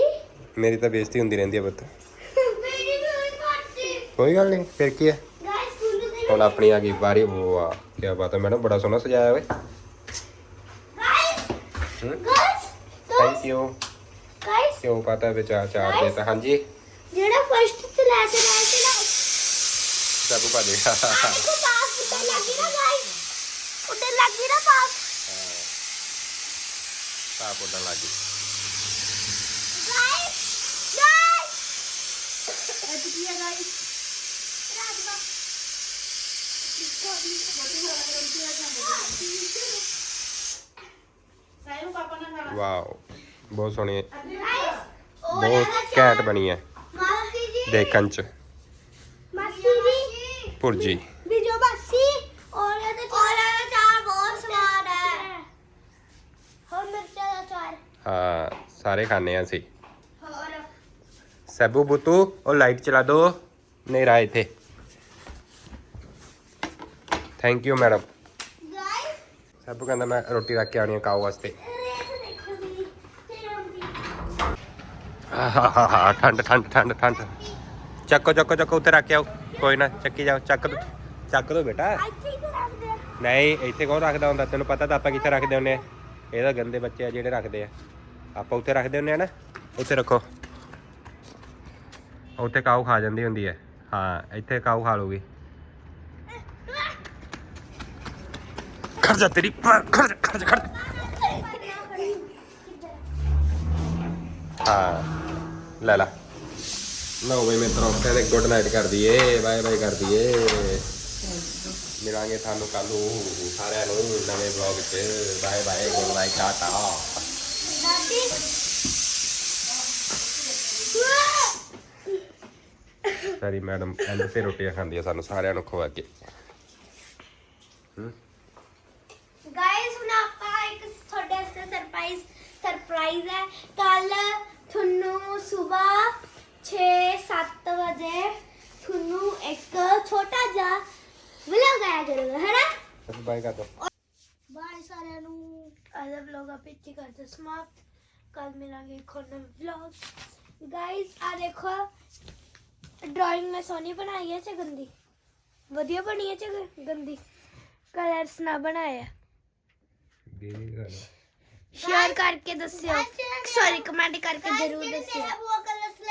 ਮੇਰੀ ਤਾਂ ਬੇਇੱਜ਼ਤੀ ਹੁੰਦੀ ਰਹਿੰਦੀ ਹੈ ਪੁੱਤ। ਕੋਈ ਗੱਲ ਨਹੀਂ ਫਿਰ ਕੀ ਹੈ ਹੁਣ ਆਪਣੀ ਆ ਗਈ ਵਾਰੀ ਵਾਹ ਕੀ ਬਾਤ ਹੈ ਮੈਡਮ ਬੜਾ ਸੋਹਣਾ ਸਜਾਇਆ ਓਏ। ਗਾਇਸ ਥੈਂਕ ਯੂ ਗਾਇਸ ਕਿਉਂ ਪਤਾ ਵਿੱਚ ਆ ਚਾਰ ਦੇ ਤਾਂ ਹਾਂਜੀ। ਜਿਹੜਾ ਫਸਟ ਚ ਲੈ ਕੇ ਗਾਇਸ ਗਾਇਸ ਅੱਜ ਕੀ ਹੈ ਗਾਇਸ ਰਾਜਮਾ। ਵਾਓ ਬਹੁਤ ਸੋਹਣੀ ਬਹੁਤ ਘੈਂਟ ਬਣੀ ਹੈ। ਦੇਖਣ ਚ। ਭੁਰਜੀ ਵੀ ਜੋ ਮਾਸੀ ਔਰ ਇਹਦੇ ਔਰ ਇਹਦਾ ਚਾਰ ਬਹੁਤ ਸਵਾਦ ਹੈ। ਹੋਰ ਮਿਰਚਾਂ ਦਾ ਚਾਰ। ਹਾਂ ਸਾਰੇ ਖਾਣੇ ਆ ਅਸੀਂ। ਹੋਰ? ਸੈਬੂ ਬੁੱਤੂ ਉਹ ਲਾਈਟ ਚਲਾ ਦੋ। ਹਨੇਰਾ ਇੱਥੇ। Thank you madam guys Saibu ਕਹਿੰਦਾ ਮੈਂ ਰੋਟੀ ਰੱਖ ਕੇ ਆਉਣੀ ਹੈ ਕਾਓ ਵਾਸਤੇ। ਆਉਂਦੀ ਆਹਾਹਾ, ਠੰਡ ਠੰਡ ਠੰਡ ਠੰਡ। ਚੱਕੋ ਚੱਕੋ ਚੱਕੋ ਉੱਤੇ ਰੱਖ ਕੇ ਆਓ। ਕੋਈ ਨਾ, ਚੱਕੀ ਜਾਓ, ਚੱਕ ਦੋ ਚੱਕ ਦੋ ਬੇਟਾ। ਨਹੀਂ, ਇੱਥੇ ਕੌਣ ਰੱਖਦਾ ਹੁੰਦਾ? ਤੈਨੂੰ ਪਤਾ ਤਾਂ ਆਪਾਂ ਕਿੱਥੇ ਰੱਖਦੇ ਹੁੰਨੇ ਆ। ਇਹ ਤਾਂ ਗੰਦੇ ਬੱਚੇ ਆ ਜਿਹੜੇ ਰੱਖਦੇ ਆ। ਆਪਾਂ ਉੱਥੇ ਰੱਖਦੇ ਹੁੰਨੇ ਆ ਨਾ, ਉੱਥੇ ਰੱਖੋ। ਉੱਥੇ ਕਾਊ ਖਾ ਜਾਂਦੀ ਹੁੰਦੀ ਹੈ ਹਾਂ, ਇੱਥੇ ਕਾਊ ਖਾ ਲੂਗੀ ਖੜ ਜਾ ਤੇਰੀ ਖੜ ਜਾ ਖੜ ਜਾ, ਖੜ ਹਾਂ, ਲੈ ਲਾ। ਲਓ ਬਈ ਮਿੱਤਰੋ ਕਹਿੰਦੇ ਗੁੱਡ ਨਾਈਟ ਕਰ ਦਈਏ ਬਾਏ ਬਾਏ ਕਰ ਦਈਏ। ਮਿਲਾਂਗੇ ਤੁਹਾਨੂੰ ਕੱਲ ਨੂੰ ਸਾਰਿਆਂ ਨੂੰ ਨਵੇਂ ਵਲੌਗ 'ਚ। Bye bye good night Tata sorry madam and ਤੇ ਰੋਟੀਆਂ ਖਾਂਦੀ ਆ ਸਾਨੂੰ, ਸਾਰਿਆਂ ਨੂੰ ਖਵਾ ਕੇ। ਗਾਇਸ ਹੁਣ ਆਪਾਂ ਇੱਕ ਤੁਹਾਡੇ ਵਾਸਤੇ ਸਰਪ੍ਰਾਈਜ਼ ਸਰਪ੍ਰਾਈਜ਼ ਹੈ। ਕੱਲ ਤੁਹਾਨੂੰ ਸਵੇਰ 6-7 ਵਜੇ ਤੁਹਾਨੂੰ ਇੱਕ ਛੋਟਾ ਜਿਹਾ ਵਲੌਗ ਆਇਆ ਕਰੂਗਾ ਹੈ ਨਾ ਬਾਏ ਕਰ ਦੋ। ਬਾਏ ਸਾਰਿਆਂ ਨੂੰ। ਅੱਜ ਦਾ ਵਲੌਗ ਆਪੇ ਇੱਥੇ ਕਰਦੇ ਸਮਾਪਤ। ਕੱਲ ਮਿਲਾਂਗੇ ਇੱਕ ਹੋਰ ਨਵੇਂ ਵਲੌਗ ਗਾਇਸ ਆ ਦੇਖੋ ਡਰਾਇੰਗ ਮੈਂ ਸੋਹਣੀ ਬਣਾਈ ਹੈ ਚ ਗੰਦੀ ਵਧੀਆ ਬਣੀ ਹੈ ਚ ਗੰਦੀ। ਕਲਰਸ ਨਾ ਬਣਾਇਆ। ਸ਼ੇਅਰ ਕਰਕੇ ਦੱਸਿਓ। ਸੌਰੀ ਕਮੈਂਟ ਕਰਕੇ ਜ਼ਰੂਰ ਦੱਸਿਓ।